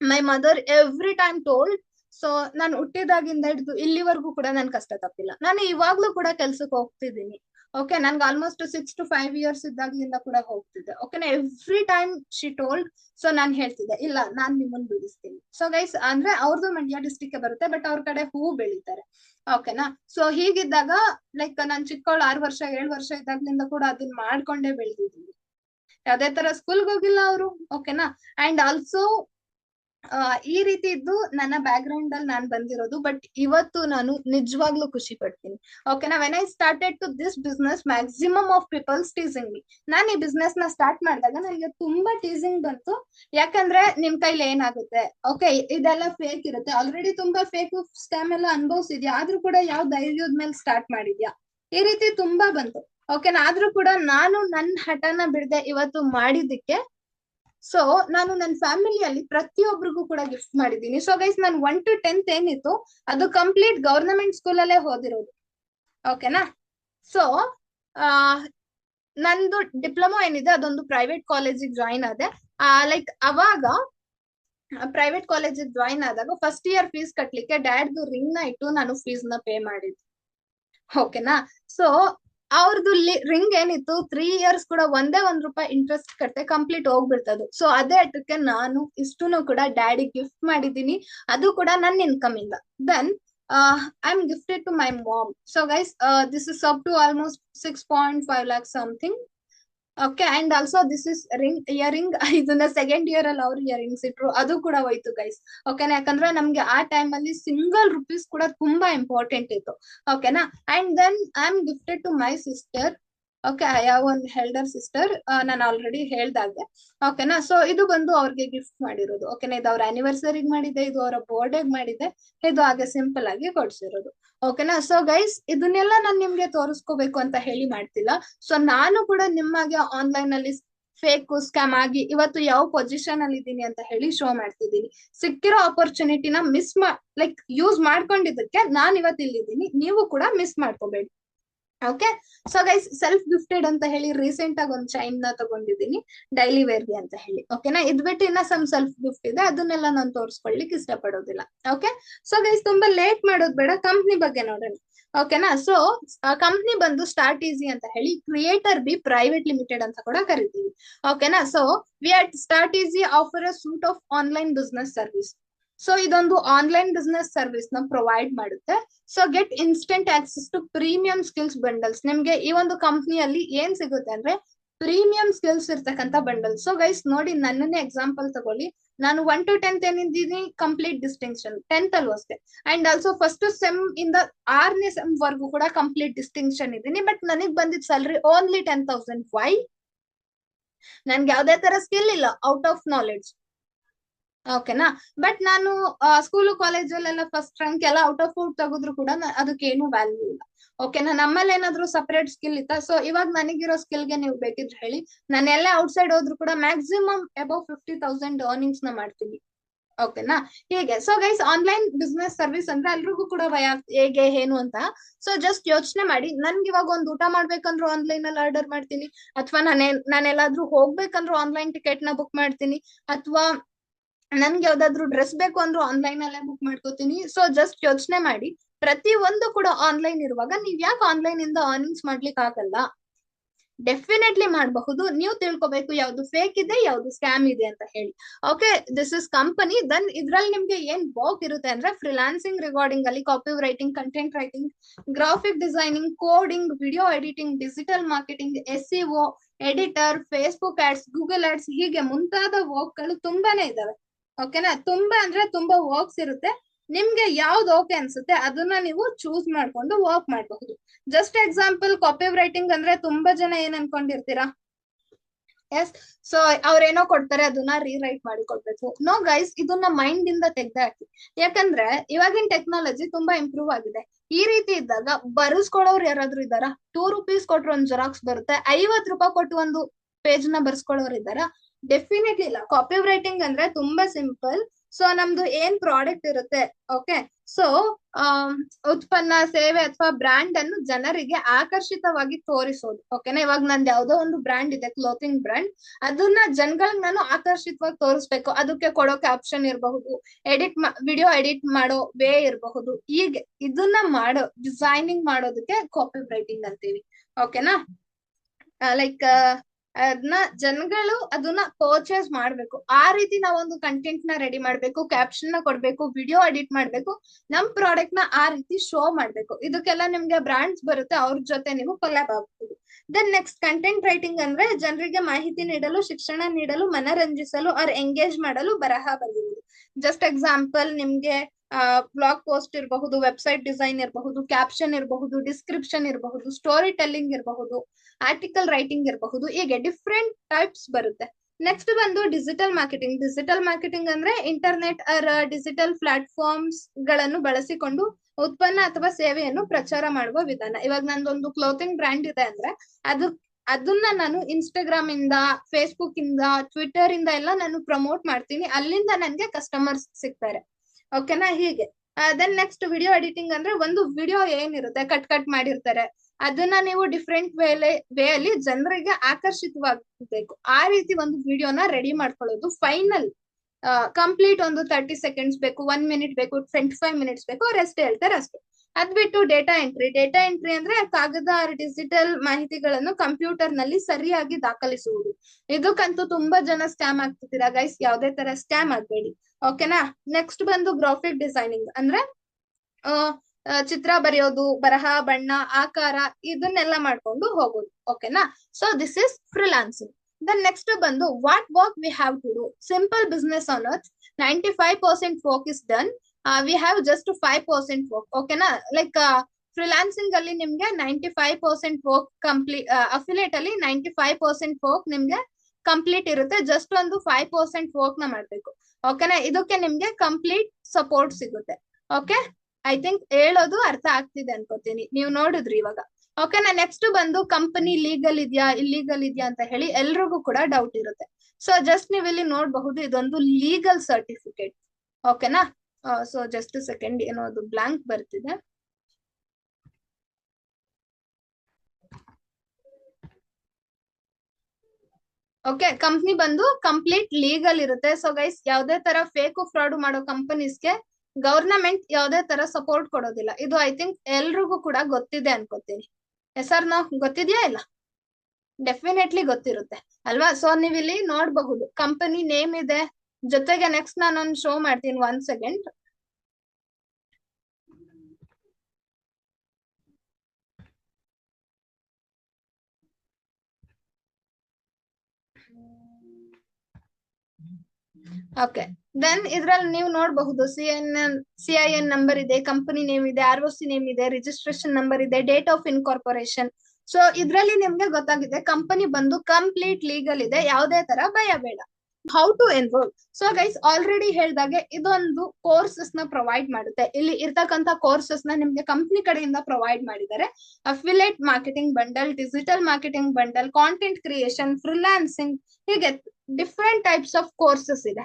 my mother every time told so ನಾನು ಹುಟ್ಟಿದಾಗಿಂದ ಹಿಡಿದು ಇಲ್ಲಿವರೆಗೂ ಕೂಡ ನನ್ ಕಷ್ಟ ತಪ್ಪಿಲ್ಲ. ನಾನು ಇವಾಗ್ಲೂ ಕೂಡ ಕೆಲ್ಸಕ್ಕೆ ಹೋಗ್ತಿದ್ದೀನಿ. ಓಕೆ ನನ್ಗೆ almost six to five years ಇದ್ದಾಗ್ಲಿಂದ ಕೂಡ ಹೋಗ್ತಿದ್ದೆ ಓಕೆನಾ every time she told so ನಾನ್ ಹೇಳ್ತಿದ್ದೆ, ಇಲ್ಲ, ನಾನ್ ನಿಮ್ಮನ್ನು ಬಿಡಿಸ್ತೀನಿ. ಸೊ ಗೈಸ್ ಅಂದ್ರೆ ಅವ್ರದ್ದು ಮಂಡ್ಯ ಡಿಸ್ಟಿಕ್ ಬರುತ್ತೆ ಬಟ್ ಅವ್ರ ಕಡೆ ಹೂ ಬೆಳಿತಾರೆ. ಓಕೆನಾ ಸೊ ಹೀಗಿದ್ದಾಗ ಲೈಕ್ ನಾನ್ ಚಿಕ್ಕವಳು ಆರು ವರ್ಷ, ಏಳು ವರ್ಷ ಇದ್ದಾಗ್ಲಿಂದ ಕೂಡ ಅದನ್ನ ಮಾಡ್ಕೊಂಡೇ ಬೆಳೆದಿದ್ದೀನಿ. ಯಾವ್ದೇ ತರ ಸ್ಕೂಲ್ಗೆ ಹೋಗಿಲ್ಲ ಅವರು. ಓಕೆನಾ ಅಂಡ್ ಆಲ್ಸೋ ಈ ರೀತಿ ಇದ್ದು ನನ್ನ ಬ್ಯಾಕ್ ಗ್ರೌಂಡ್ ಅಲ್ಲಿ ನಾನ್ ಬಂದಿರೋದು ಬಟ್ ಇವತ್ತು ನಾನು ನಿಜವಾಗ್ಲೂ ಖುಷಿ ಪಡ್ತೀನಿ. ಓಕೆನಾ when I started to this business maximum of peoples teasing me ನಾನು ಈ ಬಿಸ್ನೆಸ್ನ ಸ್ಟಾರ್ಟ್ ಮಾಡಿದಾಗ ನನಗೆ ತುಂಬಾ ಟೀಸಿಂಗ್ ಬಂತು. ಯಾಕಂದ್ರೆ ನಿಮ್ ಕೈಲಿ ಏನಾಗುತ್ತೆ? ಓಕೆ ಇದೆಲ್ಲ ಫೇಕ್ ಇರುತ್ತೆ. ಆಲ್ರೆಡಿ ತುಂಬಾ ಫೇಕ್ ಸ್ಕ್ಯಾಮ್ ಎಲ್ಲ ಅನುಭವಿಸಿದ್ಯಾ? ಆದ್ರೂ ಕೂಡ ಯಾವ ಧೈರ್ಯದ ಮೇಲೆ ಸ್ಟಾರ್ಟ್ ಮಾಡಿದ್ಯಾ? ಈ ರೀತಿ ತುಂಬಾ ಬಂತು. ಓಕೆನಾ ಆದ್ರೂ ಕೂಡ ನಾನು ನನ್ನ ಹಠನ ಬಿಡದೆ ಇವತ್ತು ಮಾಡಿದ್ದಕ್ಕೆ ಸೊ ನಾನು ನನ್ನ ಫ್ಯಾಮಿಲಿಯಲ್ಲಿ ಪ್ರತಿಯೊಬ್ಬರಿಗೂ ಕೂಡ ಗಿಫ್ಟ್ ಮಾಡಿದ್ದೀನಿ. ಸೊ ಗೈಸ್ ನಾನು ಒನ್ ಟು ಟೆಂತ್ ಏನಿತ್ತು, ಅದು ಕಂಪ್ಲೀಟ್ ಗವರ್ನಮೆಂಟ್ ಸ್ಕೂಲಲ್ಲೇ ಓದಿರೋದು. ಓಕೆನಾ ಸೊ ನಂದು ಡಿಪ್ಲೊಮಾ ಏನಿದೆ, ಅದೊಂದು ಪ್ರೈವೇಟ್ ಕಾಲೇಜಿಗೆ ಜಾಯಿನ್ ಆದೆ. ಲೈಕ್ ಅವಾಗ ಪ್ರೈವೇಟ್ ಕಾಲೇಜಿಗೆ ಜಾಯಿನ್ ಆದಾಗ ಫಸ್ಟ್ ಇಯರ್ ಫೀಸ್ ಕಟ್ಲಿಕ್ಕೆ ಡ್ಯಾಡ್ದು ರಿಂಗ್ನ ಇಟ್ಟು ನಾನು ಫೀಸ್ನ ಪೇ ಮಾಡಿದ್ದೆ. ಓಕೆನಾ ಸೊ ಅವ್ರದ್ದು ರಿಂಗ್ ಏನಿತ್ತು ತ್ರೀ ಇಯರ್ಸ್ ಕೂಡ ಒಂದೇ ಒಂದ್ ರೂಪಾಯಿ ಇಂಟ್ರೆಸ್ಟ್ ಕಟ್ಟೆ ಕಂಪ್ಲೀಟ್ ಹೋಗ್ಬಿಡ್ತದು. ಸೊ ಅದೇ ಅಟಕ್ಕೆ ನಾನು ಇಷ್ಟುನು ಕೂಡ ಡ್ಯಾಡಿ ಗಿಫ್ಟ್ ಮಾಡಿದ್ದೀನಿ. ಅದು ಕೂಡ ನನ್ನ ಇನ್ಕಮ್ ಇಂದ. Then I am gifted to my mom so guys this is up to almost six point five lakh something okay and also this is ring earring ಇದನ್ನ second year ಅಲ್ಲಿ ಅವ್ರು earrings ಇಟ್ರು. ಅದು ಕೂಡ ಹೋಯ್ತು ಗೈಸ್ ಓಕೆನಾ ಯಾಕಂದ್ರೆ ನಮ್ಗೆ ಆ ಟೈಮ್ ಅಲ್ಲಿ ಸಿಂಗಲ್ ರುಪೀಸ್ ಕೂಡ ತುಂಬಾ ಇಂಪಾರ್ಟೆಂಟ್ ಇತ್ತು. ಓಕೆನಾ and then I am gifted to my sister okay I have one elder sister ನಾನು ಆಲ್ರೆಡಿ ಹೇಳ್ದಾಗೆ ಓಕೆನಾ ಸೊ ಇದು ಬಂದು ಅವ್ರಿಗೆ ಗಿಫ್ಟ್ ಮಾಡಿರೋದು. ಓಕೆನಾ ಇದು ಅವ್ರ ಆನಿವರ್ಸರಿಗೆ ಮಾಡಿದೆ ಇದು ಅವರ ಬರ್ಡೇಗ್ ಮಾಡಿದೆ ಇದು ಹಾಗೆ ಸಿಂಪಲ್ ಆಗಿ ಕೊಡ್ಸಿರೋದು. ಓಕೆನಾ ಸೊ ಗೈಸ್ ಇದನ್ನೆಲ್ಲ ನಾನು ನಿಮ್ಗೆ ತೋರಿಸ್ಕೋಬೇಕು ಅಂತ ಹೇಳಿ ಮಾಡ್ತಿಲ್ಲ. ಸೊ ನಾನು ಕೂಡ ನಿಮ್ಮಾಗೆ ಆನ್ಲೈನ್ ಅಲ್ಲಿ ಫೇಕ್ ಸ್ಕ್ಯಾಮ್ ಆಗಿ ಇವತ್ತು ಯಾವ ಪೊಸಿಷನ್ ಅಲ್ಲಿ ಇದ್ದೀನಿ ಅಂತ ಹೇಳಿ ಶೋ ಮಾಡ್ತಿದ್ದೀನಿ. ಸಿಕ್ಕಿರೋ ಆಪರ್ಚುನಿಟಿನ ಮಿಸ್ ಮಾ ಲೈಕ್ ಯೂಸ್ ಮಾಡ್ಕೊಂಡಿದ್ದಕ್ಕೆ ನಾನು ಇವತ್ತು ಇಲ್ಲಿದ್ದೀನಿ. ನೀವು ಕೂಡ ಮಿಸ್ ಮಾಡ್ಕೋಬೇಡಿ. Okay so guys self gifted ಅಂತ ಹೇಳಿ ರೀಸೆಂಟ್ ಆಗಿ ಒಂದು ಚೈನ್ನ ತಗೊಂಡಿದ್ದೀನಿ. ಡೈಲಿ ವೇರ್ಗೆ ಅಂತ ಹೇಳಿ. ಓಕೆನಾ ಇದ್ ಬಿಟ್ಟು ಇನ್ನ ಸಮ್ ಸೆಲ್ಫ್ ಗಿಫ್ಟ್ ಇದೆ. ಅದನ್ನೆಲ್ಲ ನಾನು ತೋರಿಸ್ಕೊಳ್ಲಿಕ್ಕೆ ಇಷ್ಟಪಡೋದಿಲ್ಲ. ಓಕೆ ಸೊ ಗೈಸ್ ತುಂಬಾ ಲೇಟ್ ಮಾಡೋದ್ ಬೇಡ. ಕಂಪ್ನಿ ಬಗ್ಗೆ ನೋಡೋಣ. ಓಕೆನಾ ಸೊ ಕಂಪ್ನಿ ಬಂದು ಸ್ಟಾರ್ಟ್ ಈಸಿ ಅಂತ ಹೇಳಿ ಕ್ರಿಯೇಟರ್ ಬಿ ಪ್ರೈವೇಟ್ ಲಿಮಿಟೆಡ್ ಅಂತ ಕೂಡ ಕರಿತೀವಿ. ಓಕೆನಾ so we are start easy offer a suite of online business service so ಇದೊಂದು ಆನ್ಲೈನ್ ಬಿಸ್ನೆಸ್ ಸರ್ವಿಸ್ನ ಪ್ರೊವೈಡ್ ಮಾಡುತ್ತೆ. So get instant access to premium skills bundles ನಿಮ್ಗೆ ಈ ಒಂದು ಕಂಪ್ನಿಯಲ್ಲಿ ಏನ್ ಸಿಗುತ್ತೆ ಅಂದ್ರೆ ಪ್ರೀಮಿಯಂ ಸ್ಕಿಲ್ಸ್ ಇರ್ತಕ್ಕಂಥ ಬಂಡಲ್ ಸೊ ಗೈಸ್ ನೋಡಿ ನನ್ನನ್ನೇ ಎಕ್ಸಾಂಪಲ್ ತಗೊಳ್ಳಿ. ನಾನು ಒನ್ ಟು ಟೆಂತ್ ಏನಿದ್ದೀನಿ ಕಂಪ್ಲೀಟ್ ಡಿಸ್ಟಿಂಕ್ಷನ್ ಟೆಂತ್ ಅಲ್ಲೂ ಅಷ್ಟೇ. ಅಂಡ್ ಆಲ್ಸೋ ಫಸ್ಟ್ ಸೆಮ್ ಇಂದ ಆರನೇ ಸೆಮ್ ವರ್ಗೂ ಕೂಡ ಕಂಪ್ಲೀಟ್ ಡಿಸ್ಟಿಂಕ್ಷನ್ ಇದ್ದೀನಿ. ಬಟ್ ನನಗ್ ಬಂದಿದ್ salary only ten thousand why ನನ್ಗೆ ಯಾವ್ದೇ ತರ ಸ್ಕಿಲ್ ಇಲ್ಲ. ಔಟ್ ಆಫ್ ನಾಲೆಡ್ಜ್ ಓಕೆನಾ? ಬಟ್ ನಾನು ಸ್ಕೂಲು ಕಾಲೇಜಲ್ಲೆಲ್ಲ ಫಸ್ಟ್ ರ್ಯಾಂಕ್ ಎಲ್ಲ ಔಟ್ ಆಫ್ ಔಟ್ ತೆಗೆದ್ರು ಕೂಡ ಅದಕ್ಕೇನು ವ್ಯಾಲ್ಯೂ ಇಲ್ಲ. ಓಕೆನಾ? ನಮ್ಮಲ್ಲಿ ಏನಾದ್ರು ಸಪರೇಟ್ ಸ್ಕಿಲ್ ಇತ್ತ? ಸೊ ಇವಾಗ ನನಗಿರೋ ಸ್ಕಿಲ್ಗೆ ನೀವು ಬೇಕಿದ್ರೆ ಹೇಳಿ. ನಾನು ಎಲ್ಲ ಔಟ್ಸೈಡ್ ಹೋದ್ರು ಕೂಡ ಮ್ಯಾಕ್ಸಿಮಮ್ ಅಬೌವ್ ಫಿಫ್ಟಿ ತೌಸಂಡ್ ಅರ್ನಿಂಗ್ಸ್ನ ಮಾಡ್ತೀನಿ. ಓಕೆನಾ? ಹೀಗೆ. So guys online business service ಅಂದ್ರೆ ಎಲ್ರಿಗೂ ಕೂಡ ಭಯ ಹೇಗೆ, ಏನು ಅಂತ. ಸೊ ಜಸ್ಟ್ ಯೋಚನೆ ಮಾಡಿ. ನನ್ಗೆ ಇವಾಗ ಒಂದು ಊಟ ಮಾಡ್ಬೇಕಂದ್ರೂ ಆನ್ಲೈನ್ ಅಲ್ಲಿ ಆರ್ಡರ್ ಮಾಡ್ತೀನಿ. ಅಥವಾ ನಾನೇ, ನಾನೆಲ್ಲಾದ್ರೂ ಹೋಗ್ಬೇಕಂದ್ರೂ ಆನ್ಲೈನ್ ಟಿಕೆಟ್ನ ಬುಕ್ ಮಾಡ್ತೀನಿ. ಅಥವಾ ನನ್ಗೆ ಯಾವ್ದಾದ್ರು ಡ್ರೆಸ್ ಬೇಕು ಅಂದ್ರೂ ಆನ್ಲೈನ್ ಅಲ್ಲೇ ಬುಕ್ ಮಾಡ್ಕೋತೀನಿ. ಸೊ ಜಸ್ಟ್ ಯೋಚನೆ ಮಾಡಿ. ಪ್ರತಿ ಒಂದು ಕೂಡ ಆನ್ಲೈನ್ ಇರುವಾಗ ನೀವ್ ಯಾಕೆ ಆನ್ಲೈನ್ ಇಂದ ಅರ್ನಿಂಗ್ಸ್ ಮಾಡ್ಲಿಕ್ಕೆ ಆಗಲ್ಲ? ಡೆಫಿನೆಟ್ಲಿ ಮಾಡಬಹುದು. ನೀವು ತಿಳ್ಕೊಬೇಕು ಯಾವ್ದು ಫೇಕ್ ಇದೆ, ಯಾವ್ದು ಸ್ಕ್ಯಾಮ್ ಇದೆ ಅಂತ ಹೇಳಿ. Okay this is company then ಇದ್ರಲ್ಲಿ ನಿಮ್ಗೆ ಏನ್ ವರ್ಕ್ ಇರುತ್ತೆ ಅಂದ್ರೆ ಫ್ರೀಲಾನ್ಸಿಂಗ್ ರಿಗಾರ್ಡಿಂಗ್ ಅಲ್ಲಿ copy writing content writing graphic designing coding video editing digital marketing S editor Facebook ads Google ads ಹೀಗೆ ಮುಂತಾದ ವರ್ಕ್ಗಳು ತುಂಬಾನೇ ಇದಾವೆ. ಓಕೆನಾ ತುಂಬಾ ಅಂದ್ರೆ ತುಂಬಾ ವರ್ಕ್ಸ್ ಇರುತ್ತೆ. ನಿಮ್ಗೆ ಯಾವ್ದು ಓಕೆ ಅನ್ಸುತ್ತೆ ಅದನ್ನ ನೀವು ಚೂಸ್ ಮಾಡ್ಕೊಂಡು ವರ್ಕ್ ಮಾಡಬಹುದು. ಜಸ್ಟ್ ಎಕ್ಸಾಂಪಲ್ ಕಾಪಿ ರೈಟಿಂಗ್ ಅಂದ್ರೆ ತುಂಬಾ ಜನ ಏನ್ ಅನ್ಕೊಂಡಿರ್ತೀರಾ? ಎಸ್ ಸೊ ಅವ್ರೇನೋ ಕೊಡ್ತಾರೆ ಅದನ್ನ ರೀರೈಟ್ ಮಾಡಿ ಕೊಡ್ಬೇಕು. ನೋ ಗೈಸ್ ಇದನ್ನ ಮೈಂಡ್ ಇಂದ ತೆಗ್ದೆ ಹಾಕಿ. ಯಾಕಂದ್ರೆ ಇವಾಗಿನ ಟೆಕ್ನಾಲಜಿ ತುಂಬಾ ಇಂಪ್ರೂವ್ ಆಗಿದೆ. ಈ ರೀತಿ ಇದ್ದಾಗ ಬರೆಸ್ಕೊಳ್ಳೋರು ಯಾರಾದ್ರೂ ಇದ್ದಾರಾ? ಟೂ ರುಪೀಸ್ ಕೊಟ್ರು ಒಂದ್ ಜೆರಾಕ್ಸ್ ಬರುತ್ತೆ. ಐವತ್ ರೂಪಾಯಿ ಕೊಟ್ಟು ಒಂದು ಪೇಜ್ನ ಬರ್ಸ್ಕೊಳ್ಳೋರು ಇದ್ದಾರಾ? ಡೆಫಿನೆಟ್ಲಿ ಇಲ್ಲ. ಕಾಪಿ ರೈಟಿಂಗ್ ಅಂದ್ರೆ ತುಂಬಾ ಸಿಂಪಲ್ ಸೊ ನಮ್ದು ಏನ್ ಪ್ರಾಡಕ್ಟ್ ಇರುತ್ತೆ? ಓಕೆ ಸೊ ಉತ್ಪನ್ನ, ಸೇವೆ ಅಥವಾ ಬ್ರ್ಯಾಂಡ್ ಅನ್ನು ಜನರಿಗೆ ಆಕರ್ಷಿತವಾಗಿ ತೋರಿಸೋದು. ಓಕೆನಾ ಇವಾಗ ನಂದು ಯಾವ್ದೋ ಒಂದು ಬ್ರ್ಯಾಂಡ್ ಇದೆ ಕ್ಲೋತಿಂಗ್ ಬ್ರ್ಯಾಂಡ್ ಅದನ್ನ ಜನಗಳಿಗೆ ನಾನು ಆಕರ್ಷಿತವಾಗಿ ತೋರಿಸ್ಬೇಕು. ಅದಕ್ಕೆ ಕೊಡೋ ಕ್ಯಾಪ್ಷನ್ ಇರಬಹುದು ಎಡಿಟ್ ವಿಡಿಯೋ ಎಡಿಟ್ ಮಾಡೋ ವೇ ಇರಬಹುದು. ಹೀಗೆ ಇದನ್ನ ಮಾಡೋ ಡಿಸೈನಿಂಗ್ ಮಾಡೋದಕ್ಕೆ ಕಾಪಿ ರೈಟಿಂಗ್ ಅಂತೀವಿ ಓಕೆನಾ ಲೈಕ್ ಅದನ್ನ ಜನಗಳು ಅದನ್ನ ಪರ್ಚೇಸ್ ಮಾಡ್ಬೇಕು. ಆ ರೀತಿ ನಾವೊಂದು ಕಂಟೆಂಟ್ನ ರೆಡಿ ಮಾಡ್ಬೇಕು ಕ್ಯಾಪ್ಷನ್ನ ಕೊಡ್ಬೇಕು ವಿಡಿಯೋ ಎಡಿಟ್ ಮಾಡ್ಬೇಕು, ನಮ್ ಪ್ರಾಡಕ್ಟ್ನ ಆ ರೀತಿ ಶೋ ಮಾಡ್ಬೇಕು. ಇದಕ್ಕೆಲ್ಲ ನಿಮ್ಗೆ ಬ್ರಾಂಡ್ಸ್ ಬರುತ್ತೆ, ಅವ್ರ ಜೊತೆ ನೀವು ಕೊಲ್ಯಾಬ್ ಆಗ್ಬೋದು. ದೆನ್ ನೆಕ್ಸ್ಟ್ ಕಂಟೆಂಟ್ ರೈಟಿಂಗ್ ಅಂದ್ರೆ ಜನರಿಗೆ ಮಾಹಿತಿ ನೀಡಲು, ಶಿಕ್ಷಣ ನೀಡಲು, ಮನರಂಜಿಸಲು ಅವ್ರ ಎಂಗೇಜ್ ಮಾಡಲು ಬರಹ ಬರೆಯುವುದು. ಜಸ್ಟ್ ಎಕ್ಸಾಂಪಲ್ ನಿಮ್ಗೆ ಬ್ಲಾಗ್ ಪೋಸ್ಟ್ ಇರಬಹುದು ವೆಬ್ಸೈಟ್ ಡಿಸೈನ್ ಇರಬಹುದು ಕ್ಯಾಪ್ಷನ್ ಇರಬಹುದು ಡಿಸ್ಕ್ರಿಪ್ಷನ್ ಇರಬಹುದು ಸ್ಟೋರಿ ಟೆಲ್ಲಿಂಗ್ ಇರಬಹುದು. ಆರ್ಟಿಕಲ್ ರೈಟಿಂಗ್ ಇರಬಹುದು, ಹೀಗೆ ಡಿಫ್ರೆಂಟ್ ಟೈಪ್ಸ್ ಬರುತ್ತೆ. ನೆಕ್ಸ್ಟ್ ಬಂದು ಡಿಜಿಟಲ್ ಮಾರ್ಕೆಟಿಂಗ್ ಡಿಜಿಟಲ್ ಮಾರ್ಕೆಟಿಂಗ್ ಅಂದ್ರೆ ಇಂಟರ್ನೆಟ್ ಅರ್ ಡಿಜಿಟಲ್ ಪ್ಲಾಟ್ಫಾರ್ಮ್ಸ್ಗಳನ್ನು ಬಳಸಿಕೊಂಡು ಉತ್ಪನ್ನ ಅಥವಾ ಸೇವೆಯನ್ನು ಪ್ರಚಾರ ಮಾಡುವ ವಿಧಾನ. ಇವಾಗ ನಂದೊಂದು ಕ್ಲೋತಿಂಗ್ ಬ್ರ್ಯಾಂಡ್ ಇದೆ ಅಂದ್ರೆ ಅದು, ಅದನ್ನ ನಾನು ಇನ್ಸ್ಟಾಗ್ರಾಮ್ ಇಂದ ಫೇಸ್ಬುಕ್ ಇಂದ ಟ್ವಿಟರ್ ಇಂದ ಎಲ್ಲ ನಾನು ಪ್ರಮೋಟ್ ಮಾಡ್ತೀನಿ. ಅಲ್ಲಿಂದ ನನ್ಗೆ ಕಸ್ಟಮರ್ಸ್ ಸಿಗ್ತಾರೆ. ಓಕೆನಾ ಹೀಗೆ. ದೆನ್ ನೆಕ್ಸ್ಟ್ ವಿಡಿಯೋ ಎಡಿಟಿಂಗ್ ಅಂದ್ರೆ ಒಂದು ವಿಡಿಯೋ ಏನಿರುತ್ತೆ ಕಟ್ ಕಟ್ ಮಾಡಿರ್ತಾರೆ. ಅದನ್ನ ನೀವು ಡಿಫ್ರೆಂಟ್ ವೇಲೆ ವೇ ಅಲ್ಲಿ ಜನರಿಗೆ ಆಕರ್ಷಿತವಾಗಬೇಕು. ಆ ರೀತಿ ಒಂದು ವಿಡಿಯೋನ ರೆಡಿ ಮಾಡ್ಕೊಳ್ಳೋದು ಫೈನಲ್ ಕಂಪ್ಲೀಟ್ ಒಂದು ತರ್ಟಿ ಸೆಕೆಂಡ್ಸ್ ಬೇಕು ಒನ್ ಮಿನಿಟ್ ಬೇಕು ಟ್ವೆಂಟಿ ಫೈವ್ ಮಿನಿಟ್ಸ್ ಬೇಕು, ಅವ್ರು ಎಷ್ಟು ಹೇಳ್ತಾರೆ ಅಷ್ಟೇ. ಅದ್ ಬಿಟ್ಟು ಡೇಟಾ ಎಂಟ್ರಿ ಡೇಟಾ ಎಂಟ್ರಿ ಅಂದ್ರೆ ಕಾಗದ ಡಿಜಿಟಲ್ ಮಾಹಿತಿಗಳನ್ನು ಕಂಪ್ಯೂಟರ್ನಲ್ಲಿ ಸರಿಯಾಗಿ ದಾಖಲಿಸುವುದು. ಇದಕ್ಕಂತೂ ತುಂಬಾ ಜನ ಸ್ಕ್ಯಾಮ್ ಆಗ್ತಿದ್ದೀರಾ ಗೈಸ್ ಯಾವ್ದೇ ತರ ಸ್ಕ್ಯಾಮ್ ಆಗ್ಬೇಡಿ. ಓಕೆನಾ ನೆಕ್ಸ್ಟ್ ಬಂದು ಗ್ರಾಫಿಕ್ ಡಿಸೈನಿಂಗ್ ಅಂದ್ರೆ ಚಿತ್ರ ಬರೆಯೋದು, ಬರಹ, ಬಣ್ಣ, ಆಕಾರ ಇದನ್ನೆಲ್ಲ ಮಾಡ್ಕೊಂಡು ಹೋಗೋದು ಓಕೆನಾ so this is freelancing then next ಬಂದು what work we have to do simple business owners ninety five percent work is done we have just five percent work ಓಕೆನಾ ಲೈಕ್ ಫ್ರೀಲಾನ್ಸಿಂಗ್ ಅಲ್ಲಿ ನಿಮ್ಗೆ ninety five percent work complete affiliate ಅಲ್ಲಿ ninety five percent work ನಿಮ್ಗೆ complete ಇರುತ್ತೆ. Just ಒಂದು five percent ವರ್ಕ್ನ ಮಾಡ್ಬೇಕು ಓಕೆನಾ ಇದಕ್ಕೆ ನಿಮ್ಗೆ ಕಂಪ್ಲೀಟ್ ಸಪೋರ್ಟ್ ಸಿಗುತ್ತೆ ಓಕೆ ಐ ಥಿಂಕ್ ಹೇಳೋದು ಅರ್ಥ ಆಗ್ತಿದೆ ಅನ್ಕೋತೀನಿ. ನೀವು ನೋಡಿದ್ರಿ ಇವಾಗ. ಓಕೆನಾ ನೆಕ್ಸ್ಟ್ ಬಂದು ಕಂಪನಿ ಲೀಗಲ್ ಇದೆಯಾ ಇಲ್ಲೀಗಲ್ ಇದೆಯಾ ಅಂತ ಹೇಳಿ ಎಲ್ರಿಗೂ ಕೂಡ ಡೌಟ್ ಇರುತ್ತೆ. ಸೊ ಜಸ್ಟ್ ನೀವು ಇಲ್ಲಿ ನೋಡಬಹುದು, ಇದೊಂದು ಲೀಗಲ್ ಸರ್ಟಿಫಿಕೇಟ್ ಓಕೆನಾ ಸೊ ಜಸ್ಟ್ ಸೆಕೆಂಡ್ ಏನೋ ಅದು ಬ್ಲಾಂಕ್ ಬರ್ತಿದೆ. ಓಕೆ ಕಂಪ್ನಿ ಬಂದು ಕಂಪ್ಲೀಟ್ ಲೀಗಲ್ ಇರುತ್ತೆ. ಸೊ ಗೈಸ್ ಯಾವ್ದೇ ತರ ಫೇಕ್ ಫ್ರಾಡ್ ಮಾಡೋ ಕಂಪನೀಸ್ಗೆ ಗವರ್ನಮೆಂಟ್ ಯಾವ್ದೇ ತರ ಸಪೋರ್ಟ್ ಕೊಡೋದಿಲ್ಲ. ಇದು ಐ ಥಿಂಕ್ ಎಲ್ರಿಗೂ ಕೂಡ ಗೊತ್ತಿದೆ ಅನ್ಕೋತೀನಿ. ಹೆಸರ್ ನಾವ್ ಗೊತ್ತಿದ್ಯಾ ಇಲ್ಲ? ಡೆಫಿನೆಟ್ಲಿ ಗೊತ್ತಿರುತ್ತೆ. ಅಲ್ವಾ? ಸೊ ನೀವಿಲ್ಲಿ ನೋಡಬಹುದು. ಕಂಪನಿ ನೇಮ್ ಇದೆ. ಜೊತೆಗೆ ನೆಕ್ಸ್ಟ್ ನಾನೊಂದು ಶೋ ಮಾಡ್ತೀನಿ ಒನ್ ಸೆಕೆಂಡ್ ಓಕೆ ದೆನ್ ಇದ್ರಲ್ಲಿ ನೀವು ನೋಡಬಹುದು C N C I N number ಇದೆ ಕಂಪನಿ ನೇಮ್ ಇದೆ ಆರ್ ಒ ಸಿ ನೇಮ್ ಇದೆ ರಿಜಿಸ್ಟ್ರೇಷನ್ ನಂಬರ್ ಇದೆ ಡೇಟ್ ಆಫ್ ಇನ್ಕಾರ್ಪೊರೇಷನ್ ಸೊ ಇದ್ರಲ್ಲಿ ನಿಮ್ಗೆ ಗೊತ್ತಾಗಿದೆ ಕಂಪನಿ ಬಂದು ಕಂಪ್ಲೀಟ್ ಲೀಗಲ್ ಇದೆ, ಯಾವುದೇ ತರ ಭಯ ಬೇಡ. How to enrol so guys already ಹೇಳ್ದಾಗೆ ಇದೊಂದು ಕೋರ್ಸಸ್ನ ಪ್ರೊವೈಡ್ ಮಾಡುತ್ತೆ. ಇಲ್ಲಿ ಇರ್ತಕ್ಕಂತ ಕೋರ್ಸಸ್ನ ನಿಮ್ಗೆ ಕಂಪ್ನಿ ಕಡೆಯಿಂದ ಪ್ರೊವೈಡ್ ಮಾಡಿದ್ದಾರೆ. Affiliate marketing bundle digital marketing bundle content creation freelancing ಹೀಗೆ ಡಿಫ್ರೆಂಟ್ ಟೈಪ್ಸ್ ಆಫ್ ಕೋರ್ಸಸ್ ಇದೆ.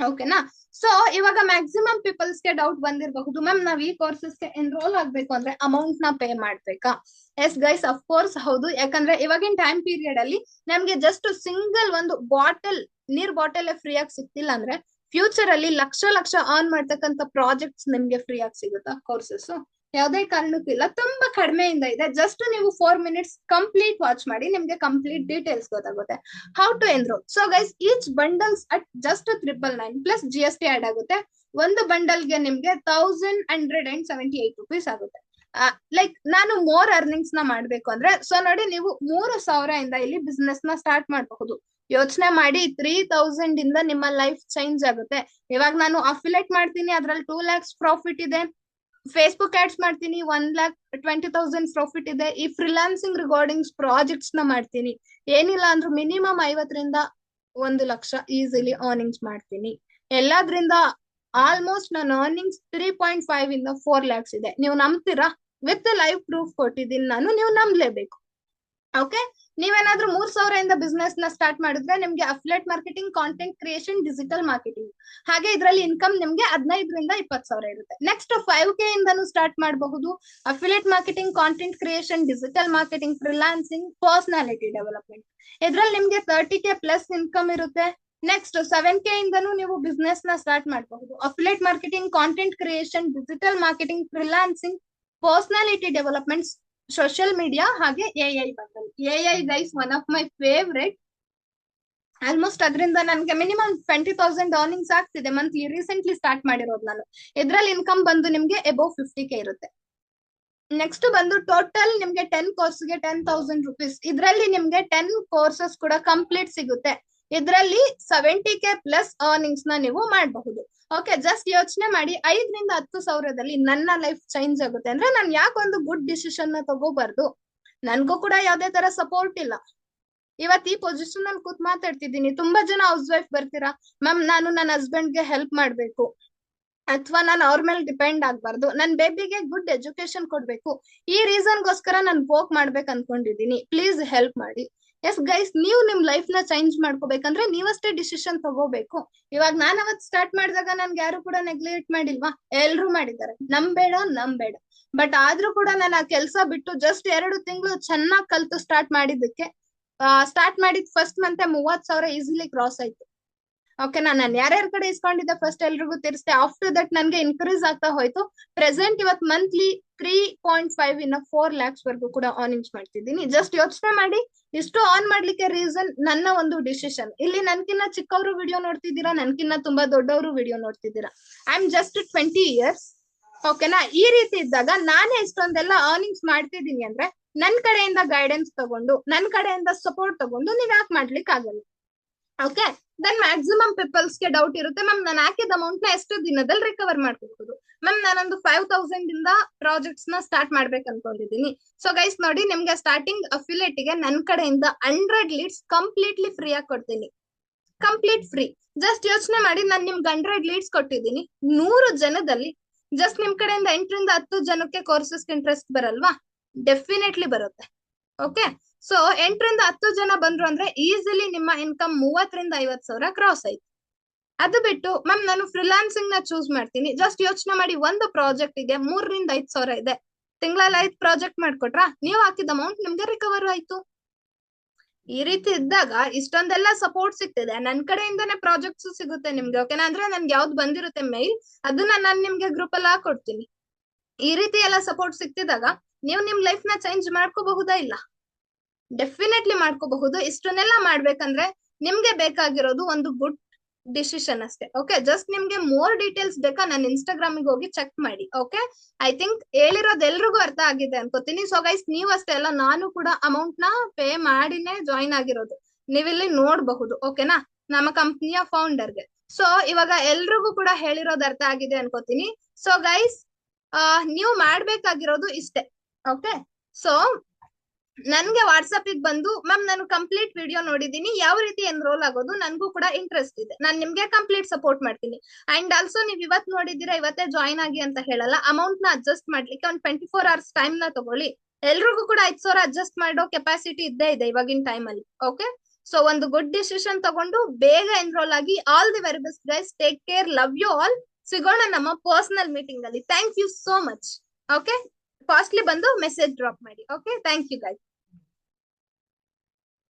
ಓಕೆನಾ ಸೊ ಇವಾಗ ಮ್ಯಾಕ್ಸಿಮಮ್ ಪೀಪಲ್ಸ್ಗೆ ಡೌಟ್ ಬಂದಿರಬಹುದು. ಮ್ಯಾಮ್ ನಾವ್ ಈ ಕೋರ್ಸಸ್ಗೆ ಎನ್ರೋಲ್ ಆಗ್ಬೇಕು ಅಂದ್ರೆ ಅಮೌಂಟ್ನ ಪೇ ಮಾಡ್ಬೇಕಾ? ಎಸ್ ಗೈಸ್ ಅಫ್ ಕೋರ್ಸ್ ಹೌದು. ಯಾಕಂದ್ರೆ ಇವಾಗಿನ ಟೈಮ್ ಪೀರಿಯಡ್ ಅಲ್ಲಿ ನಮ್ಗೆ ಜಸ್ಟ್ ಸಿಂಗಲ್ ಒಂದು ಬಾಟಲ್ ನೀರ್ ಬಾಟಲ್ ಫ್ರೀ ಆಗಿ ಸಿಕ್ತಿಲ್ಲ ಅಂದ್ರೆ ಫ್ಯೂಚರ್ ಅಲ್ಲಿ ಲಕ್ಷ ಲಕ್ಷ ಅರ್ನ್ ಮಾಡ್ತಕ್ಕಂತ ಪ್ರಾಜೆಕ್ಟ್ಸ್ ನಿಮ್ಗೆ ಫ್ರೀ ಆಗಿ ಸಿಗುತ್ತಾ ಕೋರ್ಸಸ್ ಯಾವುದೇ ಕಾರಣಕ್ಕಿಲ್ಲ ತುಂಬಾ ಕಡಿಮೆಯಿಂದ ಇದೆ. ಜಸ್ಟ್ ನೀವು ಫೋರ್ ಮಿನಿಟ್ಸ್ ಕಂಪ್ಲೀಟ್ ವಾಚ್ ಮಾಡಿ, ನಿಮ್ಗೆ ಕಂಪ್ಲೀಟ್ ಡೀಟೇಲ್ಸ್ ಗೊತ್ತಾಗುತ್ತೆ. How to enrol so guys each bundles at just triple nine plus G S T add ಆಗುತ್ತೆ. ಒಂದು ಬಂಡಲ್ಗೆ ನಿಮ್ಗೆ thousand hundred and seventy eight rupees ಆಗುತ್ತೆ ಲೈಕ್ ನಾನು ಮೋರ್ ಅರ್ನಿಂಗ್ಸ್ನ ಮಾಡ್ಬೇಕು ಅಂದ್ರೆ ಸೊ ನೋಡಿ ನೀವು ಮೂರು ಸಾವಿರ ಇಂದ ಇಲ್ಲಿ ಬಿಸ್ನೆಸ್ನ ಸ್ಟಾರ್ಟ್ ಮಾಡಬಹುದು. ಯೋಚನೆ ಮಾಡಿ ತ್ರೀ ತೌಸಂಡ್ ಇಂದ ನಿಮ್ಮ ಲೈಫ್ ಚೇಂಜ್ ಆಗುತ್ತೆ. ಇವಾಗ ನಾನು ಅಫಿಲೇಟ್ ಮಾಡ್ತೀನಿ, ಅದ್ರಲ್ಲಿ ಟೂ ಲ್ಯಾಕ್ಸ್ ಪ್ರಾಫಿಟ್ ಇದೆ. ಫೇಸ್ಬುಕ್ ಆಡ್ಸ್ ಮಾಡ್ತೀನಿ one lakh twenty thousand profit ಇದೆ. ಈ ಫ್ರೀಲಾನ್ಸಿಂಗ್ ರಿಗಾರ್ಡಿಂಗ್ಸ್ ಪ್ರಾಜೆಕ್ಟ್ಸ್ನ ಮಾಡ್ತೀನಿ. ಏನಿಲ್ಲ ಅಂದ್ರೂ ಮಿನಿಮಮ್ ಐವತ್ತರಿಂದ ಒಂದು ಲಕ್ಷ ಈಸಿಲಿ ಅರ್ನಿಂಗ್ಸ್ ಮಾಡ್ತೀನಿ. ಎಲ್ಲಾದ್ರಿಂದ ಆಲ್ಮೋಸ್ಟ್ ನನ್ನ ಅರ್ನಿಂಗ್ಸ್ ತ್ರೀ ಪಾಯಿಂಟ್ ಫೈವ್ ಇಂದ ಫೋರ್ ಲ್ಯಾಕ್ಸ್ ಇದೆ. ನೀವು ನಂಬ್ತೀರಾ? ವಿತ್ ಲೈವ್ ಪ್ರೂಫ್ ಕೊಟ್ಟಿದ್ದೀನಿ ನಾನು, ನೀವು ನಂಬಲೇಬೇಕು. ಓಕೆ ನೀವೇನಾದ್ರೂ ಮೂರ್ ಸಾವಿರದಿಂದ ಬಿಸ್ನೆಸ್ನ ಸ್ಟಾರ್ಟ್ ಮಾಡಿದ್ರೆ ನಿಮ್ಗೆ affiliate marketing content creation digital marketing ಹಾಗೆ ಇದರಲ್ಲಿ ಇನ್ಕಮ್ ನಿಮ್ಗೆ ಹದಿನೈದರಿಂದ ಇಪ್ಪತ್ತು ಸಾವಿರ ಇರುತ್ತೆ. ನೆಕ್ಸ್ಟ್ ಫೈವ್ ಕೆ ಇಂದನೂ ಸ್ಟಾರ್ಟ್ ಮಾಡಬಹುದು. Affiliate marketing content creation digital marketing freelancing personality development ಇದ್ರಲ್ಲಿ ನಿಮ್ಗೆ ತರ್ಟಿ ಕೆ ಪ್ಲಸ್ ಇನ್ಕಮ್ ಇರುತ್ತೆ. ನೆಕ್ಸ್ಟ್ ಸೆವೆನ್ ಕೆ ಇಂದನೂ ನೀವು ಬಿಸ್ನೆಸ್ನ ಸ್ಟಾರ್ಟ್ ಮಾಡಬಹುದು. Affiliate marketing content creation digital marketing freelancing personality developments social media ಹಾಗೆ A I bundle A I guys one of my favourite almost ಅದರಿಂದ ನನ್ಗೆ ಮಿನಿಮಮ್ ಟ್ವೆಂಟಿ ತೌಸಂಡ್ ಅರ್ನಿಂಗ್ಸ್ ಆಗ್ತಿದೆ. Monthly recently start ಮಾಡಿರೋದು ನಾನು. ಇದ್ರಲ್ಲಿ ಇನ್ಕಮ್ ಬಂದು ನಿಮ್ಗೆ ಎಬೋವ್ ಫಿಫ್ಟಿ ಕೆ ಇರುತ್ತೆ. ನೆಕ್ಸ್ಟ್ ಬಂದು ಟೋಟಲ್ ನಿಮ್ಗೆ ಟೆನ್ ಕೋರ್ಸ್ಗೆ ಟೆನ್ ತೌಸಂಡ್ ರುಪೀಸ್ ಇದ್ರಲ್ಲಿ ನಿಮ್ಗೆ ಟೆನ್ ಕೋರ್ಸಸ್ ಕೂಡ ಕಂಪ್ಲೀಟ್ ಸಿಗುತ್ತೆ. ಇದ್ರಲ್ಲಿ ಸೆವೆಂಟಿ ಕೆ ಪ್ಲಸ್ ಅರ್ನಿಂಗ್ಸ್ನ ನೀವು ಮಾಡಬಹುದು. ಓಕೆ ಜಸ್ಟ್ ಯೋಚನೆ ಮಾಡಿ, ಐದರಿಂದ ಹತ್ತು ಸಾವಿರದಲ್ಲಿ ನನ್ನ ಲೈಫ್ ಚೇಂಜ್ ಆಗುತ್ತೆ. ಅಂದ್ರೆ ನಾನು ಯಾಕೊಂದು ಗುಡ್ ಡಿಸಿಷನ್ನ ತಗೋಬಾರ್ದು? ನನ್ಗೂ ಕೂಡ ಯಾವ್ದೇ ತರ ಸಪೋರ್ಟ್ ಇಲ್ಲ. ಇವತ್ ಈ ಪೊಸಿಷನ್ ಅಲ್ಲಿ ಕೂತ್ ಮಾತಾಡ್ತಿದ್ದೀನಿ. ತುಂಬಾ ಜನ ಹೌಸ್ ವೈಫ್ ಬರ್ತೀರಾ? ಮ್ಯಾಮ್ ನಾನು ನನ್ನ ಹಸ್ಬೆಂಡ್ಗೆ ಹೆಲ್ಪ್ ಮಾಡ್ಬೇಕು. ಅಥವಾ ನಾನು ಅವ್ರ ಮೇಲೆ ಡಿಪೆಂಡ್ ಆಗ್ಬಾರ್ದು. ನನ್ ಬೇಬಿಗೆ ಗುಡ್ ಎಜುಕೇಶನ್ ಕೊಡ್ಬೇಕು. ಈ ರೀಸನ್ ಗೋಸ್ಕರ ನಾನು ವರ್ಕ್ ಮಾಡ್ಬೇಕು ಅನ್ಕೊಂಡಿದೀನಿ ಪ್ಲೀಸ್ ಹೆಲ್ಪ್ ಮಾಡಿ. ಎಸ್ ಗೈಸ್ ನೀವು ನಿಮ್ ಲೈಫ್ನ ಚೇಂಜ್ ಮಾಡ್ಕೋಬೇಕಂದ್ರೆ ನೀವಷ್ಟೇ ಡಿಸಿಷನ್ ತಗೋಬೇಕು. ಇವಾಗ ನಾನ್ ಅವತ್ ಸ್ಟಾರ್ಟ್ ಮಾಡಿದಾಗ ನನ್ಗೆ ಯಾರು ಕೂಡ ನೆಗ್ಲೆಕ್ಟ್ ಮಾಡಿಲ್ವಾ? ಎಲ್ರು ಮಾಡಿದ್ದಾರೆ. ನಂಬೇಡ ನಂಬೇಡ ಬಟ್ ಆದ್ರೂ ಕೂಡ ನಾನು ಆ ಕೆಲಸ ಬಿಟ್ಟು ಜಸ್ಟ್ ಎರಡು ತಿಂಗಳು ಚೆನ್ನಾಗಿ ಕಲ್ತು ಸ್ಟಾರ್ಟ್ ಮಾಡಿದ್ದಕ್ಕೆ ಸ್ಟಾರ್ಟ್ ಮಾಡಿದ್ ಫಸ್ಟ್ ಮಂತ್ ಮೂವತ್ ಸಾವಿರ ಈಸಿಲಿ ಕ್ರಾಸ್ ಆಯ್ತು. ಓಕೆ ನಾನು ಯಾರ್ಯಾರ ಕಡೆ ಇಸ್ಕೊಂಡಿದ್ದೆ ಫಸ್ಟ್ ಎಲ್ರಿಗೂ ತಿರ್ಸ್ತೆ ಆಫ್ಟರ್ ದಟ್ ನನ್ಗೆ ಇನ್ಕ್ರೀಸ್ ಆಗ್ತಾ ಹೋಯ್ತು. ಪ್ರೆಸೆಂಟ್ ಇವತ್ ಮಂತ್ಲಿ ತ್ರೀ ಪಾಯಿಂಟ್ ಫೈವ್ ಇನ್ನ ಫೋರ್ ಲ್ಯಾಕ್ಸ್ ವರ್ಗು ಕೂಡ ಅರ್ನಿಂಗ್ಸ್ ಮಾಡ್ತಿದ್ದೀನಿ. ಜಸ್ಟ್ ಯೋಚನೆ ಮಾಡಿ, ಇಷ್ಟು ಆನ್ ಮಾಡ್ಲಿಕ್ಕೆ ರೀಸನ್ ನನ್ನ ಒಂದು ಡಿಸಿಷನ್ ಇಲ್ಲಿ ನನ್ಕಿನ್ನ ಚಿಕ್ಕವರು ವಿಡಿಯೋ ನೋಡ್ತಿದ್ದೀರಾ, ನನ್ಕಿನ್ನ ತುಂಬಾ ದೊಡ್ಡವರು ವಿಡಿಯೋ ನೋಡ್ತಿದ್ದೀರಾ. I am just twenty years ಓಕೆನಾ ಈ ರೀತಿ ಇದ್ದಾಗ ನಾನೇ ಇಷ್ಟೊಂದೆಲ್ಲ ಅರ್ನಿಂಗ್ಸ್ ಮಾಡ್ತಿದ್ದೀನಿ ಅಂದ್ರೆ ನನ್ ಕಡೆಯಿಂದ ಗೈಡೆನ್ಸ್ ತಗೊಂಡು, ನನ್ ಕಡೆಯಿಂದ ಸಪೋರ್ಟ್ ತಗೊಂಡು ನೀವ್ ಯಾಕೆ ಮಾಡ್ಲಿಕ್ಕೆ ಆಗಲ್ಲ ಓಕೆ ದೆನ್ ಮ್ಯಾಕ್ಸಿಮಮ್ ಪೀಪಲ್ಸ್ಗೆ ಡೌಟ್ ಇರುತ್ತೆ. ಮ್ಯಾಮ್ ನಾನು ಹಾಕಿದ ಅಮೌಂಟ್ನ ಎಷ್ಟು ದಿನದಲ್ಲಿ ರಿಕವರ್ ಮಾಡ್ಕೋಬಹುದು ಮ್ಯಾಮ್ ನಾನೊಂದು ಫೈವ್ ತೌಸಂಡ್ ಇಂದ ಪ್ರಾಜೆಕ್ಟ್ಸ್ನ ಸ್ಟಾರ್ಟ್ ಮಾಡ್ಬೇಕು ಅನ್ಕೊಂಡಿದೀನಿ ಸೊ ಗೈಸ್ ನೋಡಿ, ನಿಮ್ಗೆ ಸ್ಟಾರ್ಟಿಂಗ್ ಅಫಿಲೇಟ್ಗೆ ನನ್ ಕಡೆಯಿಂದ ಹಂಡ್ರೆಡ್ ಲೀಡ್ಸ್ ಕಂಪ್ಲೀಟ್ಲಿ ಫ್ರೀ ಆಗಿ ಕೊಡ್ತೀನಿ. ಕಂಪ್ಲೀಟ್ ಫ್ರೀ ಜಸ್ಟ್ ಯೋಚನೆ ಮಾಡಿ, ನಾನು ನಿಮ್ಗೆ ಹಂಡ್ರೆಡ್ ಲೀಡ್ಸ್ ಕೊಟ್ಟಿದ್ದೀನಿ. ನೂರು ಜನದಲ್ಲಿ ಜಸ್ಟ್ ನಿಮ್ ಕಡೆಯಿಂದ ಎಂಟರಿಂದ ಹತ್ತು ಜನಕ್ಕೆ ಕೋರ್ಸಸ್ ಇಂಟ್ರೆಸ್ಟ್ ಬರಲ್ವಾ? ಡೆಫಿನೆಟ್ಲಿ ಬರುತ್ತೆ. ಓಕೆ ಸೊ ಎಂಟರಿಂದ ಹತ್ತು ಜನ ಬಂದ್ರು ಅಂದ್ರೆ ಈಸಿಲಿ ನಿಮ್ಮ ಇನ್ಕಮ್ ಮೂವತ್ತರಿಂದ ಐವತ್ ಸಾವಿರ ಕ್ರಾಸ್ ಆಯ್ತು. ಅದು ಬಿಟ್ಟು ಮ್ಯಾಮ್ ನಾನು ಫ್ರೀಲಾನ್ಸಿಂಗ್ನ ಚೂಸ್ ಮಾಡ್ತೀನಿ. ಜಸ್ಟ್ ಯೋಚನೆ ಮಾಡಿ ಒಂದು ಪ್ರಾಜೆಕ್ಟ್ಗೆ ಮೂರರಿಂದ ಐದು ಸಾವಿರ ಇದೆ. ತಿಂಗಳಲ್ಲಿ ಐದು ಪ್ರಾಜೆಕ್ಟ್ ಮಾಡ್ಕೊಟ್ರ? ನೀವು ಹಾಕಿದ ಅಮೌಂಟ್ ನಿಮ್ಗೆ ರಿಕವರ್ ಆಯ್ತು. ಈ ರೀತಿ ಇದ್ದಾಗ ಇಷ್ಟೊಂದೆಲ್ಲ ಸಪೋರ್ಟ್ ಸಿಗ್ತಿದೆ. ನನ್ ಕಡೆಯಿಂದಾನೇ ಪ್ರಾಜೆಕ್ಟ್ಸ್ ಸಿಗುತ್ತೆ ನಿಮ್ಗೆ ಓಕೆನಾ ಅಂದ್ರೆ ನನ್ಗೆ ಯಾವ್ದು ಬಂದಿರುತ್ತೆ ಮೇಲ್ ಅದನ್ನ ನಾನು ನಿಮ್ಗೆ ಗ್ರೂಪ್ ಅಲ್ಲಿ ಹಾಕೊಡ್ತೀನಿ. ಈ ರೀತಿ ಎಲ್ಲ ಸಪೋರ್ಟ್ ಸಿಗ್ತಿದಾಗ ನೀವು ನಿಮ್ ಲೈಫ್ನ ಚೇಂಜ್ ಮಾಡ್ಕೋಬಹುದಾ ಇಲ್ಲ? ಡೆಫಿನೆಟ್ಲಿ ಮಾಡ್ಕೋಬಹುದು. ಇಷ್ಟನ್ನೆಲ್ಲ ಮಾಡ್ಬೇಕಂದ್ರೆ ನಿಮ್ಗೆ ಬೇಕಾಗಿರೋದು ಒಂದು ಗುಡ್ ಡಿಸಿಷನ್ ಅಷ್ಟೇ ಓಕೆ ಜಸ್ಟ್ ನಿಮ್ಗೆ ಮೋರ್ ಡೀಟೇಲ್ಸ್ ಬೇಕಾ ನನ್ನ ಇನ್ಸ್ಟಾಗ್ರಾಮ್ ಹೋಗಿ ಚೆಕ್ ಮಾಡಿ ಓಕೆ ಐ ಥಿಂಕ್ ಹೇಳಿರೋದು ಎಲ್ರಿಗೂ ಅರ್ಥ ಆಗಿದೆ ಅನ್ಕೋತೀನಿ. ಸೊ ಗೈಸ್ ನೀವು ಅಷ್ಟೇ ಅಲ್ಲ, ನಾನು ಕೂಡ ಅಮೌಂಟ್ನ ಪೇ ಮಾಡಿನೇ ಜಾಯಿನ್ ಆಗಿರೋದು. ನೀವಿಲ್ಲಿ ನೋಡಬಹುದು ಓಕೆನಾ ನಮ್ಮ ಕಂಪ್ನಿಯ ಫೌಂಡರ್ಗೆ ಸೊ ಇವಾಗ ಎಲ್ರಿಗೂ ಕೂಡ ಹೇಳಿರೋದು ಅರ್ಥ ಆಗಿದೆ ಅನ್ಕೋತೀನಿ. ಸೊ ಗೈಸ್ ನೀವು ಮಾಡ್ಬೇಕಾಗಿರೋದು ಇಷ್ಟೇ ಓಕೆ ಸೊ ನನ್ಗೆ ವಾಟ್ಸ್ಆಪ್ ಬಂದು, ಮ್ಯಾಮ್, ನಾನು ಕಂಪ್ಲೀಟ್ ವಿಡಿಯೋ ನೋಡಿದೀನಿ ಯಾವ ರೀತಿ ಎನ್ರೋಲ್ ಆಗೋದು? ನನ್ಗೂ ಕೂಡ ಇಂಟ್ರೆಸ್ಟ್ ಇದೆ. ನಾನು ನಿಮ್ಗೆ ಕಂಪ್ಲೀಟ್ ಸಪೋರ್ಟ್ ಮಾಡ್ತೀನಿ. ಅಂಡ್ ಆಲ್ಸೋ ನೀವ್ ಇವತ್ ನೋಡಿದೀರಾ ಇವತ್ತೇ ಜಾಯಿನ್ ಆಗಿ ಅಂತ ಹೇಳಲ್ಲ. ಅಮೌಂಟ್ನ ಅಡ್ಜಸ್ಟ್ ಮಾಡ್ಲಿಕ್ಕೆ ಒಂದ್ ಟ್ವೆಂಟಿ ಫೋರ್ ಅವರ್ಸ್ ಟೈಮ್ನ ತಗೊಳ್ಳಿ. ಎಲ್ರಿಗೂ ಕೂಡ ಐದ್ ಸಾವಿರ ಅಡ್ಜಸ್ಟ್ ಮಾಡೋ ಕೆಪಾಸಿಟಿ ಇದ್ದೇ ಇದೆ ಇವಾಗಿನ ಟೈಮ್ ಅಲ್ಲಿ. ಓಕೆ ಸೊ ಒಂದು ಗುಡ್ ಡಿಸಿಷನ್ ತಗೊಂಡು ಬೇಗ ಎನ್ರೋಲ್ ಆಗಿ all the very best guys take care love you all ಸಿಗೋಣ ನಮ್ಮ ಪರ್ಸನಲ್ ಮೀಟಿಂಗ್ ಅಲ್ಲಿ. Thank you so much okay fastly ಬಂದು ಮೆಸೇಜ್ ಡ್ರಾಪ್ ಮಾಡಿ. Okay thank you guys